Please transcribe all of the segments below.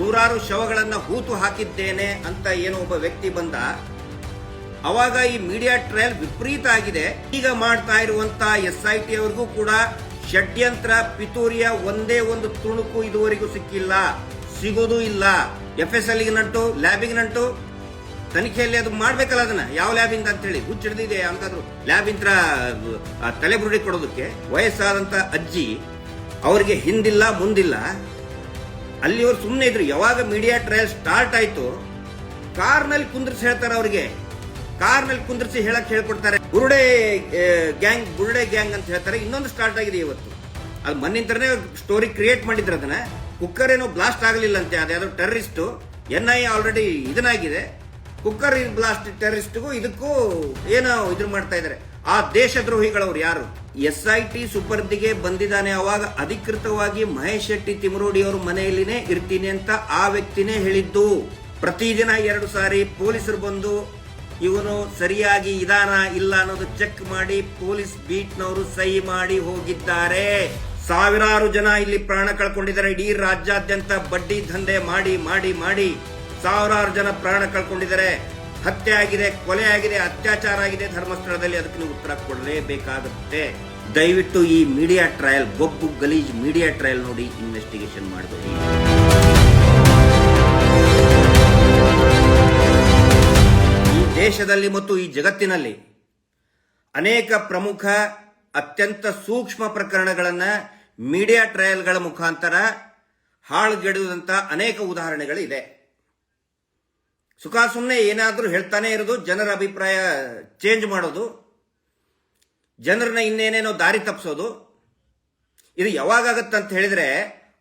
ನೂರಾರು ಶವಗಳನ್ನು ಹೂತು ಹಾಕಿದ್ದೇನೆ ಅಂತ ಏನೋ ಒಬ್ಬ ವ್ಯಕ್ತಿ ಬಂದ. ಅವಾಗ ಈ ಮೀಡಿಯಾ ಟ್ರಯಲ್ ವಿಪರೀತ ಆಗಿದೆ. ಈಗ ಮಾಡ್ತಾ ಇರುವಂತ ಎಸ್ ಐ ಟಿ ಅವ್ರಿಗೂ ಕೂಡ ಷಡ್ಯಂತ್ರ ಪಿತೂರಿಯ ಒಂದೇ ಒಂದು ತುಣುಕು ಇದುವರೆಗೂ ಸಿಕ್ಕಿಲ್ಲ. ಸಿಗೋದು ಇಲ್ಲ. ಎಫ್ ಎಸ್ ಎಲ್ ನಂಟು, ಲ್ಯಾಬಿಗೆ ನಂಟು. ತನಿಖೆಯಲ್ಲಿ ಅದು ಮಾಡ್ಬೇಕಲ್ಲ ಅದನ್ನ. ಯಾವ ಲ್ಯಾಬಿಂದ ಅಂತ ಹೇಳಿ. ಹುಚ್ಚಿಡ್ದಿದೆ ಲ್ಯಾಬ್ ಲ್ಯಾಬಿಂತ್ರ ತಲೆಬುರುಡಿ ಕೊಡೋದಕ್ಕೆ ವಯಸ್ಸಾದಂತ ಅಜ್ಜಿ ಅವರಿಗೆ ಹಿಂದಿಲ್ಲ, ಮುಂದಿಲ್ಲ. ಅಲ್ಲಿ ಅವ್ರು ಸುಮ್ಮನೆ ಇದ್ರು. ಯಾವಾಗ ಮೀಡಿಯಾ ಟ್ರಯಲ್ ಸ್ಟಾರ್ಟ್ ಆಯ್ತು ಕಾರ್ನಲ್ಲಿ ಕುಂದ್ರಿಸಿ ಹೇಳ್ತಾರೆ ಅವ್ರಿಗೆ. ಕಾರ್ನಲ್ಲಿ ಕುಂದ್ರಿಸಿ ಹೇಳಕ್ ಹೇಳ್ಕೊಡ್ತಾರೆ. ಬುರುಡೆ ಗ್ಯಾಂಗ್ ಬುರುಡೆ ಗ್ಯಾಂಗ್ ಅಂತ ಹೇಳ್ತಾರೆ. ಇನ್ನೊಂದು ಸ್ಟಾರ್ಟ್ ಆಗಿದೆ ಇವತ್ತು. ಅದು ಮನ್ನಿಂತರನೇ ಸ್ಟೋರಿ ಕ್ರಿಯೇಟ್ ಮಾಡಿದ್ರು ಅದನ್ನ. ಕುಕ್ಕರ್ ಏನೋ ಬ್ಲಾಸ್ಟ್ ಆಗಲಿಲ್ಲ ಅಂತೆ. ಅದ್ಯಾವುದೋ ಟೆರರಿಸ್ಟು ಎನ್ ಐ ಆಲ್ರೆಡಿ ಇದನ್ನಾಗಿದೆ. ಕುಕ್ಕರ್ ಬ್ಲಾಸ್ಟ್ ಟೆರರಿಸ್ಟ್ಗೂ ಇದಕ್ಕೂ ಏನೋ ಇದ್ರ ಮಾಡ್ತಾ ಇದ್ದಾರೆ. ಆ ದೇಶದ್ರೋಹಿಗಳವ್ರು ಯಾರು? ಎಸ್ ಐ ಟಿ ಸುಪರ್ದಿಗೆ ಬಂದಿದ್ದಾನೆ ಅವಾಗ ಅಧಿಕೃತವಾಗಿ ಮಹೇಶ್ ಶೆಟ್ಟಿ ತಿಮರೋಡಿ ಅವ್ರ ಮನೆಯಲ್ಲಿನೇ ಇರ್ತೀನಿ ಅಂತ ಆ ವ್ಯಕ್ತಿನೇ ಹೇಳಿದ್ದು. ಪ್ರತಿದಿನ ಎರಡು ಸಾರಿ ಪೊಲೀಸರು ಬಂದು, ಇವನು ಸರಿಯಾಗಿ ಇದಾನ ಇಲ್ಲ ಅನ್ನೋದು ಚೆಕ್ ಮಾಡಿ ಪೊಲೀಸ್ ಬೀಟ್ನವರು ಸಹಿ ಮಾಡಿ ಹೋಗಿದ್ದಾರೆ. ಸಾವಿರಾರು ಜನ ಇಲ್ಲಿ ಪ್ರಾಣ ಕಳ್ಕೊಂಡಿದ್ದಾರೆ. ಇಡೀ ರಾಜ್ಯಾದ್ಯಂತ ಬಡ್ಡಿ ದಂಧೆ ಮಾಡಿ ಮಾಡಿ ಮಾಡಿ ಸಾವಿರಾರು ಜನ ಪ್ರಾಣ ಕಳ್ಕೊಂಡಿದ್ದಾರೆ. ಹತ್ಯೆ ಆಗಿದೆ, ಕೊಲೆ ಆಗಿದೆ, ಅತ್ಯಾಚಾರ ಆಗಿದೆ ಧರ್ಮಸ್ಥಳದಲ್ಲಿ, ಅದಕ್ಕೆ ನೀವು ಉತ್ತರ ಕೊಡಲೇಬೇಕಾಗುತ್ತೆ. ದಯವಿಟ್ಟು ಈ ಮೀಡಿಯಾ ಟ್ರಯಲ್ ಗೊಬ್ಬು ಗಲೀಜ್ ಮೀಡಿಯಾ ಟ್ರಯಲ್ ನೋಡಿ ಇನ್ವೆಸ್ಟಿಗೇಷನ್ ಮಾಡಬೇಕು ಈ ದೇಶದಲ್ಲಿ ಮತ್ತು ಈ ಜಗತ್ತಿನಲ್ಲಿ ಅನೇಕ ಪ್ರಮುಖ, ಅತ್ಯಂತ ಸೂಕ್ಷ್ಮ ಪ್ರಕರಣಗಳನ್ನು ಮೀಡಿಯಾ ಟ್ರಯಲ್ಗಳ ಮುಖಾಂತರ ಹಾಳುಗೆಡುವಂತಹ ಅನೇಕ ಉದಾಹರಣೆಗಳಿದೆ. ಸುಖ ಸುಮ್ಮನೆ ಏನಾದರೂ ಹೇಳ್ತಾನೆ ಇರೋದು, ಜನರ ಅಭಿಪ್ರಾಯ ಚೇಂಜ್ ಮಾಡೋದು, ಜನರನ್ನ ಇನ್ನೇನೇನೋ ದಾರಿ ತಪ್ಪಿಸೋದು ಇದು ಯಾವಾಗತ್ತಂತ ಹೇಳಿದ್ರೆ,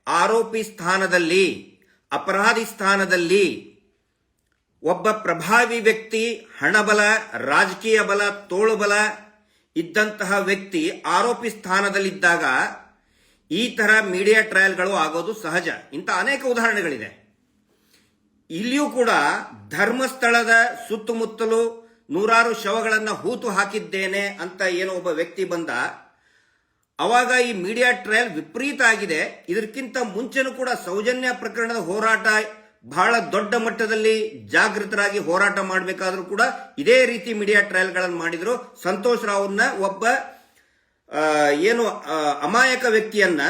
ಆರೋಪಿ ಸ್ಥಾನದಲ್ಲಿ, ಅಪರಾಧಿ ಸ್ಥಾನದಲ್ಲಿ ಒಬ್ಬ ಪ್ರಭಾವಿ ವ್ಯಕ್ತಿ, ಹಣಬಲ, ರಾಜಕೀಯ ಬಲ ತೋಳುಬಲ ಇದ್ದಂತಹ ವ್ಯಕ್ತಿ ಆರೋಪಿ ಸ್ಥಾನದಲ್ಲಿದ್ದಾಗ ಈ ತರ ಮೀಡಿಯಾ ಟ್ರಯಲ್ಗಳು ಆಗೋದು ಸಹಜ. ಇಂಥ ಅನೇಕ ಉದಾಹರಣೆಗಳಿದೆ ಇಲ್ಲಿಯೂ ಕೂಡ ಧರ್ಮಸ್ಥಳದ ಸುತ್ತಮುತ್ತಲು ನೂರಾರು ಶವಗಳನ್ನು ಹೂತು ಹಾಕಿದ್ದೇನೆ ಅಂತ ಏನೋ ಒಬ್ಬ ವ್ಯಕ್ತಿ ಬಂದ. ಅವಾಗ ಈ ಮೀಡಿಯಾ ಟ್ರಯಲ್ ವಿಪರೀತ ಆಗಿದೆ. ಇದಕ್ಕಿಂತ ಮುಂಚೆನೂ ಕೂಡ ಸೌಜನ್ಯ ಪ್ರಕರಣದ ಹೋರಾಟ ಬಹಳ ದೊಡ್ಡ ಮಟ್ಟದಲ್ಲಿ ಜಾಗೃತರಾಗಿ ಹೋರಾಟ ಮಾಡಬೇಕಾದ್ರೂ ಕೂಡ ಇದೇ ರೀತಿ ಮೀಡಿಯಾ ಟ್ರಯಲ್ಗಳನ್ನು ಮಾಡಿದ್ರು. ಸಂತೋಷ್ ರಾವ್ನ ಒಬ್ಬ ಏನು ಅಮಾಯಕ ವ್ಯಕ್ತಿಯನ್ನ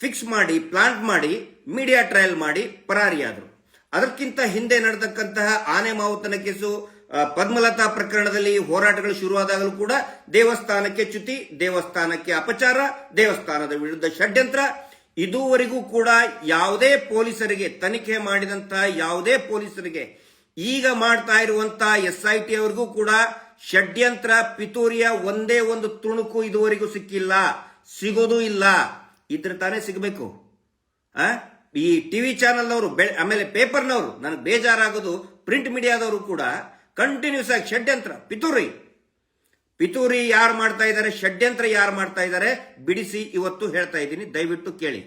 ಫಿಕ್ಸ್ ಮಾಡಿ ಪ್ಲಾಂಟ್ ಮಾಡಿ, ಮೀಡಿಯಾ ಟ್ರಯಲ್ ಮಾಡಿ ಪರಾರಿಯಾದರು. ಅದಕ್ಕಿಂತ ಹಿಂದೆ ನಡೆದಕ್ಕಂತಹ ಆನೆ ಮಾವುತನ ಕೇಸು ಪದ್ಮಲತಾ ಪ್ರಕರಣದಲ್ಲಿ ಹೋರಾಟಗಳು ಶುರುವಾದಾಗಲೂ ಕೂಡ ದೇವಸ್ಥಾನಕ್ಕೆ ಚ್ಯುತಿ, ದೇವಸ್ಥಾನಕ್ಕೆ ಅಪಚಾರ, ದೇವಸ್ಥಾನದ ವಿರುದ್ಧ ಷಡ್ಯಂತ್ರ. ಇದುವರೆಗೂ ಕೂಡ ಯಾವುದೇ ಪೊಲೀಸರಿಗೆ ತನಿಖೆ ಮಾಡಿದಂತಹ ಯಾವುದೇ ಪೊಲೀಸರಿಗೆ ಈಗ ಮಾಡ್ತಾ ಇರುವಂತಹ ಐ ಟಿ ಅವರಿಗೂ ಕೂಡ ಷಡ್ಯಂತ್ರ ಪಿತೂರಿಯ ಒಂದೇ ಒಂದು ತುಣುಕು ಇದುವರೆಗೂ ಸಿಕ್ಕಿಲ್ಲ, ಸಿಗೋದು ಇಲ್ಲ. ಇದ್ರ ತಾನೇ ಸಿಗಬೇಕು, ಆ? ಈ ಟಿವಿ ಚಾನೆಲ್ನವರು ಆಮೇಲೆ ಪೇಪರ್ನವರು, ನನಗೆ ಬೇಜಾರಾಗೋದು ಪ್ರಿಂಟ್ ಮೀಡಿಯಾದವರು ಕೂಡ ಕಂಟಿನ್ಯೂಸ್ ಆಗಿ ಷಡ್ಯಂತ್ರ, ಪಿತೂರಿ. ಪಿತೂರಿ ಯಾರು ಮಾಡ್ತಾ ಇದ್ದಾರೆ ಷಡ್ಯಂತ್ರ ಯಾರು ಮಾಡ್ತಾ ಇದ್ದಾರೆ ಬಿಡಿಸಿ ಇವತ್ತು ಹೇಳ್ತಾ ಇದ್ದೀನಿ, ದಯವಿಟ್ಟು ಕೇಳಿ.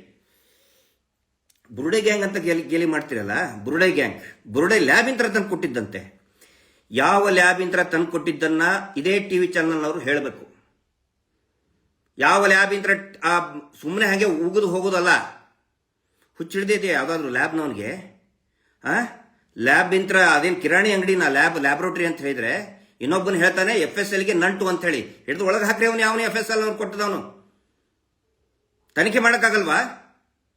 ಬುರುಡೆ ಗ್ಯಾಂಗ್ ಅಂತ ಗೇಲಿ ಗೇಲಿ ಮಾಡ್ತಿರಲ್ಲ, ಬುರುಡೆ ಗ್ಯಾಂಗ್. ಬುರುಡೆ ಲ್ಯಾಬಿಂತ್ರ ತಂದು ಕೊಟ್ಟಿದ್ದಂತೆ. ಯಾವ ಲ್ಯಾಬಿಂತ್ರ ತಂದು ಕೊಟ್ಟಿದ್ದನ್ನ ಇದೇ ಟಿವಿ ಚಾನಲ್ನವರು ಹೇಳಬೇಕು. ಯಾವ ಲ್ಯಾಬಿಂತ್ರ ಸುಮ್ಮನೆ ಹಾಗೆ ಉಗಿದು ಹೋಗೋದಲ್ಲ ಹುಚ್ಚಿಡ್ದಿದೆ ಯಾವ್ದಾದ್ರು ಲ್ಯಾಬ್ನವನಿಗೆ ಆ? ಲ್ಯಾಬ್ ಇಂತ್ರ ಅದೇನು ಕಿರಾಣಿ ಅಂಗಡಿನ ಲ್ಯಾಬ್ ಲ್ಯಾಬ್ರೋಟರಿ ಅಂತ ಹೇಳಿದ್ರೆ ಇನ್ನೊಬ್ಬನು ಹೇಳ್ತಾನೆ ಎಫ್ ಎಸ್ ಎಲ್ಗೆ ನಂಟು ಅಂತ ಹೇಳಿ. ಹಿಡಿದು ಒಳಗೆ ಹಾಕ್ರಿ ಅವನು, ಯಾವನು ಎಫ್ ಎಸ್ ಎಲ್ ಅವ್ನು ಕೊಟ್ಟದವನು? ತನಿಖೆ ಮಾಡೋಕ್ಕಾಗಲ್ವಾ?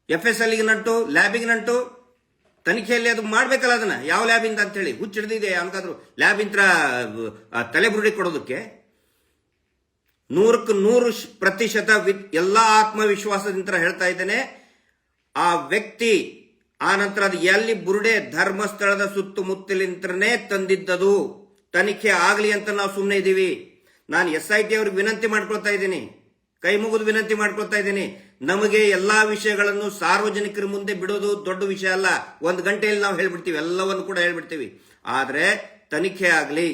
ಎಫ್ ಎಸ್ ಎಲ್ಗೆ ನಂಟು ಲ್ಯಾಬಿಗೆ ನಂಟು, ತನಿಖೆಯಲ್ಲಿ ಅದು ಮಾಡ್ಬೇಕಲ್ಲ ಅದನ್ನ. ಯಾವ ಲ್ಯಾಬಿಂದ ಅಂತ ಹೇಳಿ. ಹುಚ್ಚಿಡ್ದಿದೆ ಇಂತ್ರ ತಲೆಬುರುಡಿ ಕೊಡೋದಕ್ಕೆ ನೂರಕ್ಕೆ ನೂರು ಪ್ರತಿಶತ ವಿತ್ ಎಲ್ಲಾ ಆತ್ಮವಿಶ್ವಾಸದಿಂದ ಹೇಳ್ತಾ ಇದ್ದೇನೆ. ಆ ವ್ಯಕ್ತಿ ಆ ನಂತರ ಅದು ಎಲ್ಲಿ ಬುರುಡೆ ಧರ್ಮಸ್ಥಳದ ಸುತ್ತಮುತ್ತಲಿಂತ್ರನೇ ತಂದಿದ್ದದು. ತನಿಖೆ ಆಗಲಿ ಅಂತ ನಾವು ಸುಮ್ಮನೆ ಇದ್ದೀವಿ ನಾನು ಎಸ್ ಐ ಟಿ ಅವ್ರಿಗೆ ವಿನಂತಿ ಮಾಡ್ಕೊಳ್ತಾ ಇದ್ದೀನಿ. ಕೈ ಮುಗಿದು ವಿನಂತಿ ಮಾಡ್ಕೊಳ್ತಾ ಇದ್ದೀನಿ. ನಮಗೆ ಎಲ್ಲಾ ವಿಷಯಗಳನ್ನು ಸಾರ್ವಜನಿಕರ ಮುಂದೆ ಬಿಡೋದು ದೊಡ್ಡ ವಿಷಯ ಅಲ್ಲ. ಒಂದು ಗಂಟೆಯಲ್ಲಿ ನಾವು ಹೇಳ್ಬಿಡ್ತೀವಿ. ಎಲ್ಲವನ್ನು ಕೂಡ ಹೇಳ್ಬಿಡ್ತೀವಿ. ಆದರೆ ತನಿಖೆ ಆಗಲಿ,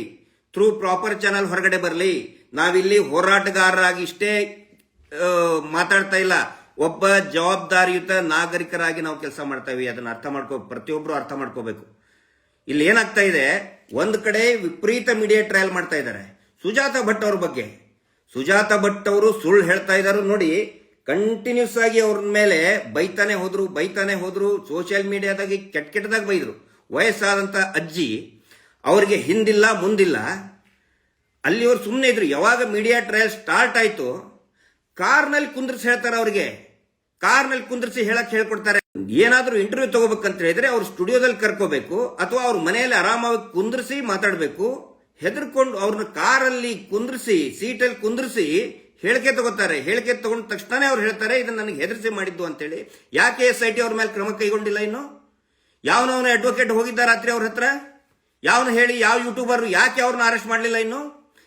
ಥ್ರೂ ಪ್ರಾಪರ್ ಚಾನಲ್ ಹೊರಗಡೆ ಬರಲಿ, ನಾವಿಲ್ಲಿ ಹೋರಾಟಗಾರರಾಗಿ ಇಷ್ಟೇ ಮಾತಾಡ್ತಾ ಇಲ್ಲ. ಒಬ್ಬ ಜವಾಬ್ದಾರಿಯುತ ನಾಗರಿಕರಾಗಿ ನಾವು ಕೆಲಸ ಮಾಡ್ತಾ ಇವಿ ಅದನ್ನ ಅರ್ಥ ಮಾಡ್ಕೋ, ಪ್ರತಿಯೊಬ್ರು ಅರ್ಥ ಮಾಡ್ಕೋಬೇಕು. ಇಲ್ಲಿ ಏನಾಗ್ತಾ ಇದೆ, ಒಂದು ಕಡೆ ವಿಪರೀತ ಮೀಡಿಯಾ ಟ್ರಯಲ್ ಮಾಡ್ತಾ ಇದ್ದಾರೆ. ಸುಜಾತ ಭಟ್ ಅವ್ರ ಬಗ್ಗೆ. ಸುಜಾತ ಭಟ್ ಅವರು ಸುಳ್ಳು ಹೇಳ್ತಾ ಇದ್ದಾರೆ ನೋಡಿ ಕಂಟಿನ್ಯೂಸ್ ಆಗಿ ಅವ್ರ ಮೇಲೆ ಬೈತಾನೆ ಹೋದ್ರು ಬೈತಾನೆ ಹೋದ್ರು ಸೋಷಿಯಲ್ ಮೀಡಿಯಾದಾಗಿ ಕೆಟ್ಟ ಕೆಟ್ಟದಾಗ ಬೈದ್ರು. ವಯಸ್ಸಾದಂತ ಅಜ್ಜಿ ಅವರಿಗೆ ಹಿಂದಿಲ್ಲ, ಮುಂದಿಲ್ಲ. ಅಲ್ಲಿ ಅವ್ರು ಸುಮ್ಮನೆ ಇದ್ರು. ಯಾವಾಗ ಮೀಡಿಯಾ ಟ್ರಯಲ್ ಸ್ಟಾರ್ಟ್ ಆಯ್ತು, ಕಾರ್ನಲ್ಲಿ ಕುಂದ್ರಿಸಿ ಹೇಳ್ತಾರೆ ಅವ್ರಿಗೆ. ಕಾರ್ನಲ್ಲಿ ಕುಂದ್ರಿಸಿ ಹೇಳಕ್ ಹೇಳ್ಕೊಡ್ತಾರೆ. ಏನಾದ್ರೂ ಇಂಟರ್ವ್ಯೂ ತಗೋಬೇಕಂತ ಹೇಳಿದ್ರೆ ಅವ್ರು ಸ್ಟುಡಿಯೋದಲ್ಲಿ ಕರ್ಕೋಬೇಕು, ಅಥವಾ ಅವ್ರ ಮನೆಯಲ್ಲಿ ಆರಾಮಾಗಿ ಕುಂದ್ರಿಸಿ ಮಾತಾಡಬೇಕು, ಹೆದರ್ಕೊಂಡು ಅವ್ರನ್ನ ಕಾರಲ್ಲಿ ಕುಂದ್ರಿಸಿ, ಸೀಟಲ್ಲಿ ಕುಂದ್ರಿಸಿ ಹೇಳಿಕೆ ತಗೋತಾರೆ. ಹೇಳಿಕೆ ತಗೊಂಡ ತಕ್ಷಣ ಅವ್ರು ಹೇಳ್ತಾರೆ, ಇದನ್ನ ನನಗೆ ಹೆದರಿಸಿ ಮಾಡಿದ್ದು ಅಂತೇಳಿ. ಯಾಕೆ ಎಸ್ ಐ ಟಿ ಅವ್ರ ಮೇಲೆ ಕ್ರಮ ಕೈಗೊಂಡಿಲ್ಲ ಇನ್ನು? ಯಾವನವನ ಅಡ್ವೊಕೇಟ್ ಹೋಗಿದ್ದ ರಾತ್ರಿ ಅವ್ರ ಹತ್ರ? ಯಾವನು ಹೇಳಿ ಯಾವ ಯೂಟ್ಯೂಬರ್ ಯಾಕೆ ಅವ್ರನ್ನ ಅರೆಸ್ಟ್ ಮಾಡಲಿಲ್ಲ ಇನ್ನು?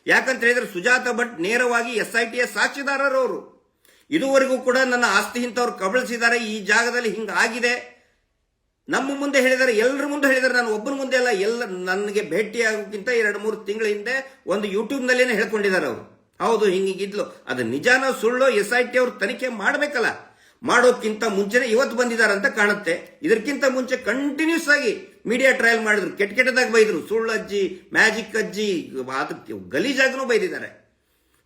ಯಾಕಂತ ಹೇಳಿದ್ರೆ ಸುಜಾತ ಭಟ್ ನೇರವಾಗಿ ಎಸ್ ಐ ಟಿಯ ಸಾಕ್ಷಿದಾರರು ಅವರು. ಇದುವರೆಗೂ ಕೂಡ ನನ್ನ ಆಸ್ತಿ ಇಂಥವ್ರು ಕಬಳಿಸಿದ್ದಾರೆ, ಈ ಜಾಗದಲ್ಲಿ ಹಿಂಗಾಗಿದೆ. ನಮ್ಮ ಮುಂದೆ ಹೇಳಿದ್ದಾರೆ ಎಲ್ಲರ ಮುಂದೆ ಹೇಳಿದ್ದಾರೆ, ನಾನು ಒಬ್ಬನ ಮುಂದೆ ಅಲ್ಲ, ಎಲ್ಲ ನನಗೆ ಭೇಟಿಯಾಗೋಕ್ಕಿಂತ ಎರಡು ಮೂರು ತಿಂಗಳ ಹಿಂದೆ ಒಂದು ಯೂಟ್ಯೂಬ್ ನಲ್ಲೇನೆ ಹೇಳ್ಕೊಂಡಿದ್ದಾರೆ ಅವರು. ಹೌದು, ಹಿಂಗಿದ್ಲು. ಅದು ನಿಜಾನ ಸುಳ್ಳು ಎಸ್ ಐ ಟಿ ಅವ್ರು ತನಿಖೆ ಮಾಡಬೇಕಲ್ಲ. ಮಾಡೋಕ್ಕಿಂತ ಮುಂಚೆನೆ ಇವತ್ತು ಬಂದಿದ್ದಾರೆ ಅಂತ ಕಾಣುತ್ತೆ. ಇದಕ್ಕಿಂತ ಮುಂಚೆ ಕಂಟಿನ್ಯೂಸ್ ಆಗಿ ಮೀಡಿಯಾ ಟ್ರಯಲ್ ಮಾಡಿದ್ರು. ಕೆಟ್ಟ ಕೆಟ್ಟದಾಗ ಬೈದ್ರು. ಸುಳ್ಳು ಅಜ್ಜಿ ಮ್ಯಾಜಿಕ್ ಅಜ್ಜಿ, ಅದಕ್ಕೆ ಗಲೀಜಾಗೂ ಬೈದಿದ್ದಾರೆ.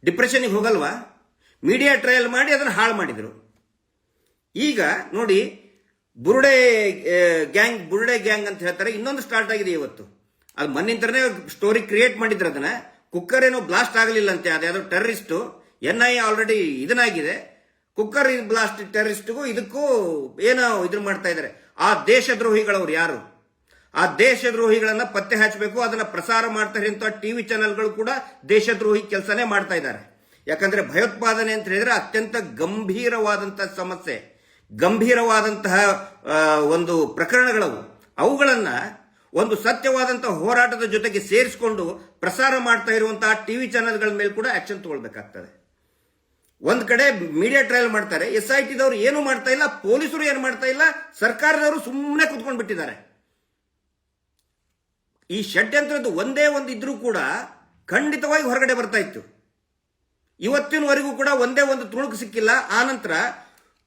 ಡಿಪ್ರೆಷನ್ಗೆ ಹೋಗಲ್ವಾ? ಮೀಡಿಯಾ ಟ್ರಯಲ್ ಮಾಡಿ ಅದನ್ನು ಹಾಳು ಮಾಡಿದರು. ಈಗ ನೋಡಿ, ಬುರುಡೆ ಗ್ಯಾಂಗ್ ಬುರುಡೆ ಗ್ಯಾಂಗ್ ಅಂತ ಹೇಳ್ತಾರೆ, ಇನ್ನೊಂದು ಸ್ಟಾರ್ಟ್ ಆಗಿದೆ ಇವತ್ತು. ಅದು ಮನ್ನಿಂತರನೇ ಸ್ಟೋರಿ ಕ್ರಿಯೇಟ್ ಮಾಡಿದ್ರು ಅದನ್ನ. ಕುಕ್ಕರ್ ಏನೋ ಬ್ಲಾಸ್ಟ್ ಆಗಲಿಲ್ಲ ಅಂತೆ ಅದ್ಯಾವುದೋ ಟೆರರಿಸ್ಟ್ ಎನ್ ಐ ಆಲ್ರೆಡಿ ಇದನ್ನಾಗಿದೆ. ಕುಕ್ಕರ್ ಬ್ಲಾಸ್ಟ್ ಟೆರರಿಸ್ಟ್ಗೂ ಇದಕ್ಕೂ ಏನೋ ಇದ್ರ ಮಾಡ್ತಾ ಇದ್ದಾರೆ ಆ ದೇಶದ್ರೋಹಿಗಳವ್ರು ಯಾರು? ಆ ದೇಶದ್ರೋಹಿಗಳನ್ನ ಪತ್ತೆ ಹಚ್ಚಬೇಕು ಅದನ್ನ ಪ್ರಸಾರ ಮಾಡ್ತಾರೆ ಅಂತ ಟಿವಿ ಚಾನೆಲ್ಗಳು ಕೂಡ ದೇಶದ್ರೋಹಿ ಕೆಲಸನೇ ಮಾಡ್ತಾ ಇದ್ದಾರೆ ಯಾಕಂದ್ರೆ ಭಯೋತ್ಪಾದನೆ ಅಂತ ಹೇಳಿದ್ರೆ ಅತ್ಯಂತ ಗಂಭೀರವಾದಂತಹ ಸಮಸ್ಯೆ, ಗಂಭೀರವಾದಂತಹ ಒಂದು ಪ್ರಕರಣಗಳವು. ಅವುಗಳನ್ನ ಒಂದು ಸತ್ಯವಾದಂತಹ ಹೋರಾಟದ ಜೊತೆಗೆ ಸೇರಿಸಿಕೊಂಡು ಪ್ರಸಾರ ಮಾಡ್ತಾ ಇರುವಂತಹ ಟಿವಿ ಚಾನೆಲ್ಗಳ ಮೇಲೆ ಕೂಡ ಆಕ್ಷನ್ ತಗೊಳ್ಬೇಕಾಗ್ತದೆ. ಒಂದ್ ಕಡೆ ಮೀಡಿಯಾ ಟ್ರಯಲ್ ಮಾಡ್ತಾರೆ ಎಸ್ ಐ ಟಿದವರು ಏನು ಮಾಡ್ತಾ ಇಲ್ಲ, ಪೊಲೀಸರು ಏನು ಮಾಡ್ತಾ ಇಲ್ಲ, ಸರ್ಕಾರದವರು ಸುಮ್ಮನೆ ಕುತ್ಕೊಂಡು ಬಿಟ್ಟಿದ್ದಾರೆ. ಈ ಷಡ್ಯಂತ್ರದ್ದು ಒಂದೇ ಒಂದು ಇದ್ರೂ ಕೂಡ ಖಂಡಿತವಾಗಿ ಹೊರಗಡೆ ಬರ್ತಾ ಇತ್ತು. ಇವತ್ತಿನವರೆಗೂ ಕೂಡ ಒಂದೇ ಒಂದು ತುಣುಕು ಸಿಕ್ಕಿಲ್ಲ. ಆನಂತರ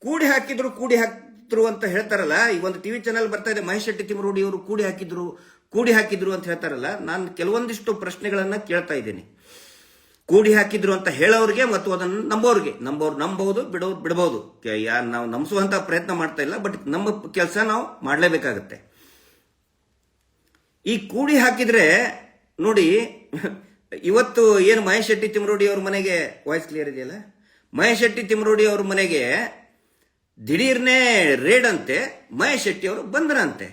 ಕೂಡಿ ಹಾಕಿದ್ರು ಕೂಡಿ ಹಾಕಿದ್ರು ಅಂತ ಹೇಳ್ತಾರಲ್ಲ, ಈ ಒಂದು ಟಿವಿ ಚಾನೆಲ್ ಬರ್ತಾ ಇದೆ, ಮಹೇಶ್ ಶೆಟ್ಟಿ ತಿಮರೋಡಿ ಅವರು ಕೂಡಿ ಹಾಕಿದ್ರು ಕೂಡಿ ಹಾಕಿದ್ರು ಅಂತ ಹೇಳ್ತಾರಲ್ಲ, ನಾನು ಕೆಲವೊಂದಿಷ್ಟು ಪ್ರಶ್ನೆಗಳನ್ನ ಕೇಳ್ತಾ ಇದ್ದೀನಿ. ಕೂಡಿ ಹಾಕಿದ್ರು ಅಂತ ಹೇಳೋರಿಗೆ ಮತ್ತು ಅದನ್ನು ನಂಬೋರಿಗೆ. ನಂಬೋರು ನಂಬಹುದು ಬಿಡೋರು ಬಿಡಬಹುದು ನಾವು ನಂಬಿಸುವಂತ ಪ್ರಯತ್ನ ಮಾಡ್ತಾ ಇಲ್ಲ ಬಟ್ ನಮ್ಮ ಕೆಲಸ ನಾವು ಮಾಡಲೇಬೇಕಾಗತ್ತೆ. ಈ ಕೂಡಿ ಹಾಕಿದ್ರೆ ನೋಡಿ ಇವತ್ತು ಏನು ಮಹೇಶ್ ಶೆಟ್ಟಿ ತಿಮರೋಡಿ ಅವ್ರ ಮನೆಗೆ ವಾಯ್ಸ್ ಕ್ಲಿಯರ್ ಇದೆಯಲ್ಲ? ಮಹೇಶ್ ಶೆಟ್ಟಿ ತಿಮರೋಡಿ ಅವ್ರ ಮನೆಗೆ ದಿಢೀರ್ನೇ ರೇಡ್ ಅಂತೆ, ಮಹೇಶ್ ಶೆಟ್ಟಿ ಅವರು ಬಂದ್ರಂತೆ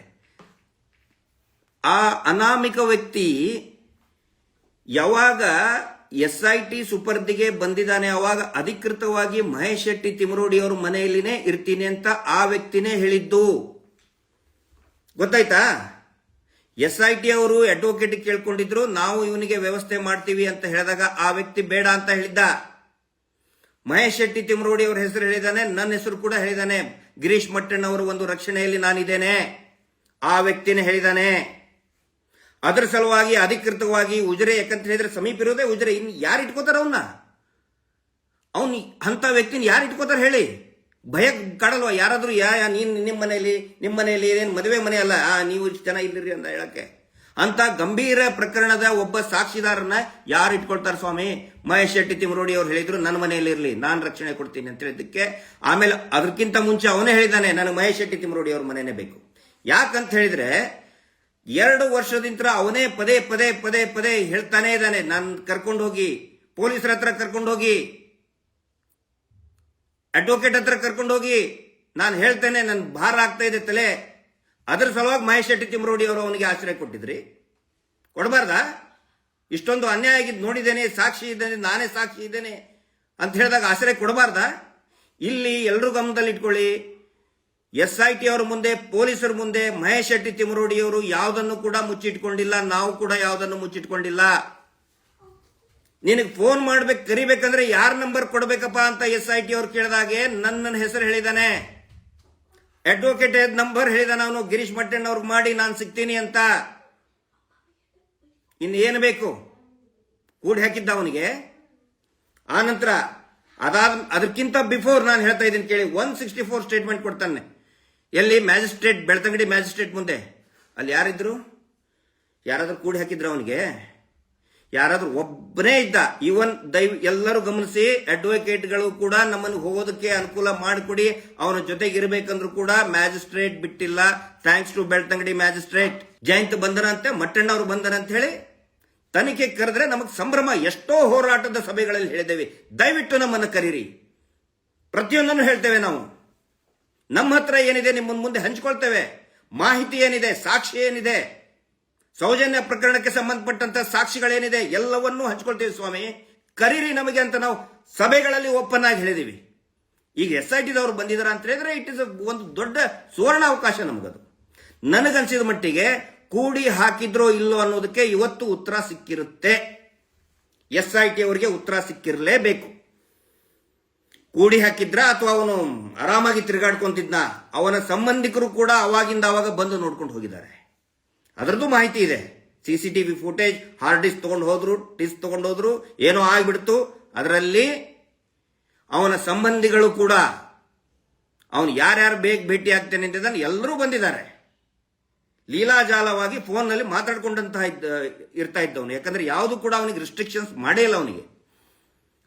ಆ ಅನಾಮಿಕ ವ್ಯಕ್ತಿ ಯಾವಾಗ ಎಸ್ ಐ ಟಿ ಸುಪರ್ದಿಗೆ ಬಂದಿದ್ದಾನೆ, ಅವಾಗ ಅಧಿಕೃತವಾಗಿ ಮಹೇಶ್ ಶೆಟ್ಟಿ ತಿಮರೋಡಿ ಅವ್ರ ಮನೆಯಲ್ಲಿನೇ ಇರ್ತೀನಿ ಅಂತ ಆ ವ್ಯಕ್ತಿನೇ ಹೇಳಿದ್ದು. ಗೊತ್ತಾಯ್ತಾ? ಎಸ್ ಐ ಟಿ ಅವರು ಅಡ್ವೊಕೇಟ್ ಕೇಳ್ಕೊಂಡಿದ್ರು, ನಾವು ಇವನಿಗೆ ವ್ಯವಸ್ಥೆ ಮಾಡ್ತೀವಿ ಅಂತ ಹೇಳಿದಾಗ ಆ ವ್ಯಕ್ತಿ ಬೇಡ ಅಂತ ಹೇಳಿದ್ದ. ಮಹೇಶ್ ಶೆಟ್ಟಿ ತಿಮ್ರೋಡಿ ಅವರ ಹೆಸರು ಹೇಳಿದಾನೆ ನನ್ನ ಹೆಸರು ಕೂಡ ಹೇಳಿದಾನೆ ಗಿರೀಶ್ ಮಟ್ಟಣ್ಣ ಅವರು ಒಂದು ರಕ್ಷಣೆಯಲ್ಲಿ ನಾನಿದ್ದೇನೆ. ಆ ವ್ಯಕ್ತಿನೇ ಹೇಳಿದಾನೆ ಅದರ ಸಲುವಾಗಿ ಅಧಿಕೃತವಾಗಿ ಉಜರೆ ಯಾಕಂತ ಹೇಳಿದ್ರೆ ಸಮೀಪ ಇರೋದೇ ಉಜರೆ, ಇನ್ ಯಾರು ಇಟ್ಕೋತಾರ ಅವನ್ನ ಅವನ್ ಅಂತ ವ್ಯಕ್ತಿನ ಯಾರು ಇಟ್ಕೋತಾರ ಹೇಳಿ? ಭಯ ಕಾಡಲ್ವ? ಯಾರಾದರೂ ಯಾ ನೀನ್ ನಿಮ್ಮ ಮನೆಯಲ್ಲಿ ನಿಮ್ಮ ಮನೆಯಲ್ಲಿ ಏನೇನು ಮದುವೆ ಮನೆ ಅಲ್ಲ? ಆ, ನೀವು ಇಷ್ಟು ಜನ ಇಲ್ಲಿರಿ ಅಂತ ಹೇಳಕ್ಕೆ. ಅಂತ ಗಂಭೀರ ಪ್ರಕರಣದ ಒಬ್ಬ ಸಾಕ್ಷಿದಾರನ ಯಾರು ಇಟ್ಕೊಳ್ತಾರೆ ಸ್ವಾಮಿ? ಮಹೇಶ್ ಶೆಟ್ಟಿ ತಿಮರೋಡಿ ಅವ್ರು ಹೇಳಿದ್ರು, ನನ್ನ ಮನೆಯಲ್ಲಿ ಇರಲಿ, ನಾನು ರಕ್ಷಣೆ ಕೊಡ್ತೀನಿ ಅಂತ ಹೇಳಿದ್ದಕ್ಕೆ. ಆಮೇಲೆ ಅದಕ್ಕಿಂತ ಮುಂಚೆ ಅವನೇ ಹೇಳಿದಾನೆ ನನಗೆ ಮಹೇಶ್ ಶೆಟ್ಟಿ ತಿಮರೋಡಿ ಅವ್ರ ಮನೆನೇ ಬೇಕು ಯಾಕಂತ ಹೇಳಿದ್ರೆ, ಎರಡು ವರ್ಷದಿಂದ ಅವನೇ ಪದೇ ಪದೇ ಪದೇ ಪದೇ ಹೇಳ್ತಾನೆ ಇದ್ದಾನೆ, ನಾನು ಕರ್ಕೊಂಡು ಹೋಗಿ ಪೊಲೀಸರ ಹತ್ರ ಕರ್ಕೊಂಡು ಹೋಗಿ ಅಡ್ವೊಕೇಟ್ ಹತ್ರ ಕರ್ಕೊಂಡು ಹೋಗಿ ನಾನು ಹೇಳ್ತೇನೆ ನನ್ನ ಭಾರ ಆಗ್ತಾ ಇದೆ ತಲೆ. ಅದರ ಸಲುವಾಗಿ ಮಹೇಶ್ ಶೆಟ್ಟಿ ತಿಮ್ರೋಡಿ ಅವರು ಅವನಿಗೆ ಆಶ್ರಯ ಕೊಟ್ಟಿದ್ರಿ. ಕೊಡಬಾರ್ದಾ? ಇಷ್ಟೊಂದು ಅನ್ಯಾಯ ಆಗಿದ್ದು ನೋಡಿದ್ದೇನೆ, ಸಾಕ್ಷಿ ಇದ್ದೇನೆ, ನಾನೇ ಸಾಕ್ಷಿ ಇದ್ದೇನೆ ಅಂತ ಹೇಳಿದಾಗ ಆಶ್ರಯ ಕೊಡಬಾರ್ದಾ? ಇಲ್ಲಿ ಎಲ್ಲರೂ ಗಮನದಲ್ಲಿ ಇಟ್ಕೊಳ್ಳಿ. ಎಸ್ ಐ ಟಿ ಅವರ ಮುಂದೆ, ಪೊಲೀಸರ ಮುಂದೆ ಮಹೇಶ್ ಶೆಟ್ಟಿ ತಿಮರೋಡಿ ಅವರು ಯಾವುದನ್ನು ಕೂಡ ಮುಚ್ಚಿಟ್ಕೊಂಡಿಲ್ಲ, ನಾವು ಕೂಡ ಯಾವುದನ್ನು ಮುಚ್ಚಿಟ್ಕೊಂಡಿಲ್ಲ. ನಿನಗೆ ಫೋನ್ ಮಾಡ್ಬೇಕು, ಕರಿಬೇಕಂದ್ರೆ ಯಾರ ನಂಬರ್ ಕೊಡ್ಬೇಕಪ್ಪ ಅಂತ ಎಸ್ ಐ ಟಿ ಅವ್ರು ಕೇಳಿದಾಗೆ ನನ್ನ ಹೆಸರು ಹೇಳಿದಾನೆ. ಅಡ್ವೊಕೇಟ್ ನಂಬರ್ ಹೇಳಿದಾನೆ ಅವನು. ಗಿರೀಶ್ ಮಟ್ಟಣ್ಣ ಅವ್ರಿಗೆ ಮಾಡಿ ನಾನು ಸಿಗ್ತೀನಿ ಅಂತ. ಇನ್ನು ಏನು ಬೇಕು? ಕೂಡಿ ಹಾಕಿದ್ದ ಅವನಿಗೆ. ಆ ನಂತರ ಅದಾದ ಅದಕ್ಕಿಂತ ಬಿಫೋರ್ ನಾನು ಹೇಳ್ತಾ ಇದ್ದೀನಿ ಕೇಳಿ ಒನ್ ಸಿಕ್ಸ್ಟಿ ಫೋರ್ ಸ್ಟೇಟ್ಮೆಂಟ್ ಕೊಡ್ತಾನೆ. ಎಲ್ಲಿ? ಮ್ಯಾಜಿಸ್ಟ್ರೇಟ್ ಬೆಳ್ತಂಗಡಿ ಮ್ಯಾಜಿಸ್ಟ್ರೇಟ್ ಮುಂದೆ. ಅಲ್ಲಿ ಯಾರಿದ್ರು? ಯಾರಾದ್ರೂ ಕೂಡಿ ಹಾಕಿದ್ರು ಅವನಿಗೆ? ಯಾರಾದ್ರೂ ಒಬ್ಬನೇ ಇದ್ದ ಇವನ್ ದೈವ ಎಲ್ಲರೂ ಗಮನಿಸಿ ಅಡ್ವೊಕೇಟ್ಗಳು ಕೂಡ ನಮ್ಮನ್ನು ಹೋಗೋದಕ್ಕೆ ಅನುಕೂಲ ಮಾಡಿಕೊಡಿ, ಅವನ ಜೊತೆಗೆ ಇರಬೇಕಂದ್ರೂ ಕೂಡ ಮ್ಯಾಜಿಸ್ಟ್ರೇಟ್ ಬಿಟ್ಟಿಲ್ಲ. Thanks to Belthangady magistrate. Jayanth ಬಂದನಂತೆ, Mattanna ಅವರು ಬಂದನಂತ ಹೇಳಿ ತನಿಖೆ ಕರೆದ್ರೆ ನಮಗೆ ಸಂಭ್ರಮ, ಎಷ್ಟೋ ಹೋರಾಟದ ಸಭೆಗಳಲ್ಲಿ ಹೇಳಿದ್ದೇವೆ. ದಯವಿಟ್ಟು ನಮ್ಮನ್ನು ಕರೀರಿ. ಪ್ರತಿಯೊಂದನ್ನು ಹೇಳ್ತೇವೆ ನಾವು. ನಮ್ಮ ಹತ್ರ ಏನಿದೆ ನಿಮ್ಮ ಮುಂದೆ ಹಂಚ್ಕೊಳ್ತೇವೆ. ಮಾಹಿತಿ ಏನಿದೆ, ಸಾಕ್ಷಿ ಏನಿದೆ ಸೌಜನ್ಯ ಪ್ರಕರಣಕ್ಕೆ ಸಂಬಂಧಪಟ್ಟಂತ ಸಾಕ್ಷಿಗಳೇನಿದೆ ಎಲ್ಲವನ್ನೂ ಹಂಚ್ಕೊಳ್ತೇವೆ ಸ್ವಾಮಿ. ಕರೀರಿ ನಮಗೆ ಅಂತ ನಾವು ಸಭೆಗಳಲ್ಲಿ ಓಪನ್ ಆಗಿ ಹೇಳಿದೀವಿ. ಈಗ ಎಸ್ ಐ ಟಿದವರು ಬಂದಿದ್ದಾರೆ ಅಂತ ಹೇಳಿದ್ರೆ ಇಟ್ ಇಸ್ ಒಂದು ದೊಡ್ಡ ಸುವರ್ಣ ಅವಕಾಶ ನಮಗದು. ನನಗನ್ಸಿದ ಮಟ್ಟಿಗೆ ಕೂಡಿ ಹಾಕಿದ್ರೋ ಇಲ್ಲೋ ಅನ್ನೋದಕ್ಕೆ ಇವತ್ತು ಉತ್ತರ ಸಿಕ್ಕಿರುತ್ತೆ. ಎಸ್ ಐ ಟಿ ಅವರಿಗೆ ಉತ್ತರ ಸಿಕ್ಕಿರಲೇಬೇಕು. ಕೂಡಿ ಹಾಕಿದ್ರ ಅಥವಾ ಅವನು ಆರಾಮಾಗಿ ತಿರುಗಾಡ್ಕೊಂತಿದ್ನ? ಅವನ ಸಂಬಂಧಿಕರು ಕೂಡ ಅವಾಗಿಂದ ಅವಾಗ ಬಂದು ನೋಡ್ಕೊಂಡು ಹೋಗಿದ್ದಾರೆ. ಅದರದ್ದು ಮಾಹಿತಿ ಇದೆ. C C T V footage hard disk ತಗೊಂಡು ಹೋದ್ರು ಡಿಸ್ಕ್ ತಗೊಂಡು ಹೋದ್ರು, ಏನೋ ಆಗಿಬಿಡ್ತು. ಅದರಲ್ಲಿ ಅವನ ಸಂಬಂಧಿಗಳು ಕೂಡ, ಅವನು ಯಾರ್ಯಾರು ಬೇಗ ಭೇಟಿ ಆಗ್ತೇನೆ ಅಂತಿದ್ದಾನೆ ಎಲ್ಲರೂ ಬಂದಿದ್ದಾರೆ. ಲೀಲಾಜಾಲವಾಗಿ ಫೋನ್ನಲ್ಲಿ ಮಾತಾಡ್ಕೊಂಡಂತಹ ಇರ್ತಾ ಇದ್ದವನು. ಯಾಕಂದ್ರೆ ಯಾವುದು ಕೂಡ ಅವನಿಗೆ ರಿಸ್ಟ್ರಿಕ್ಷನ್ಸ್ ಮಾಡೇ ಇಲ್ಲ ಅವನಿಗೆ.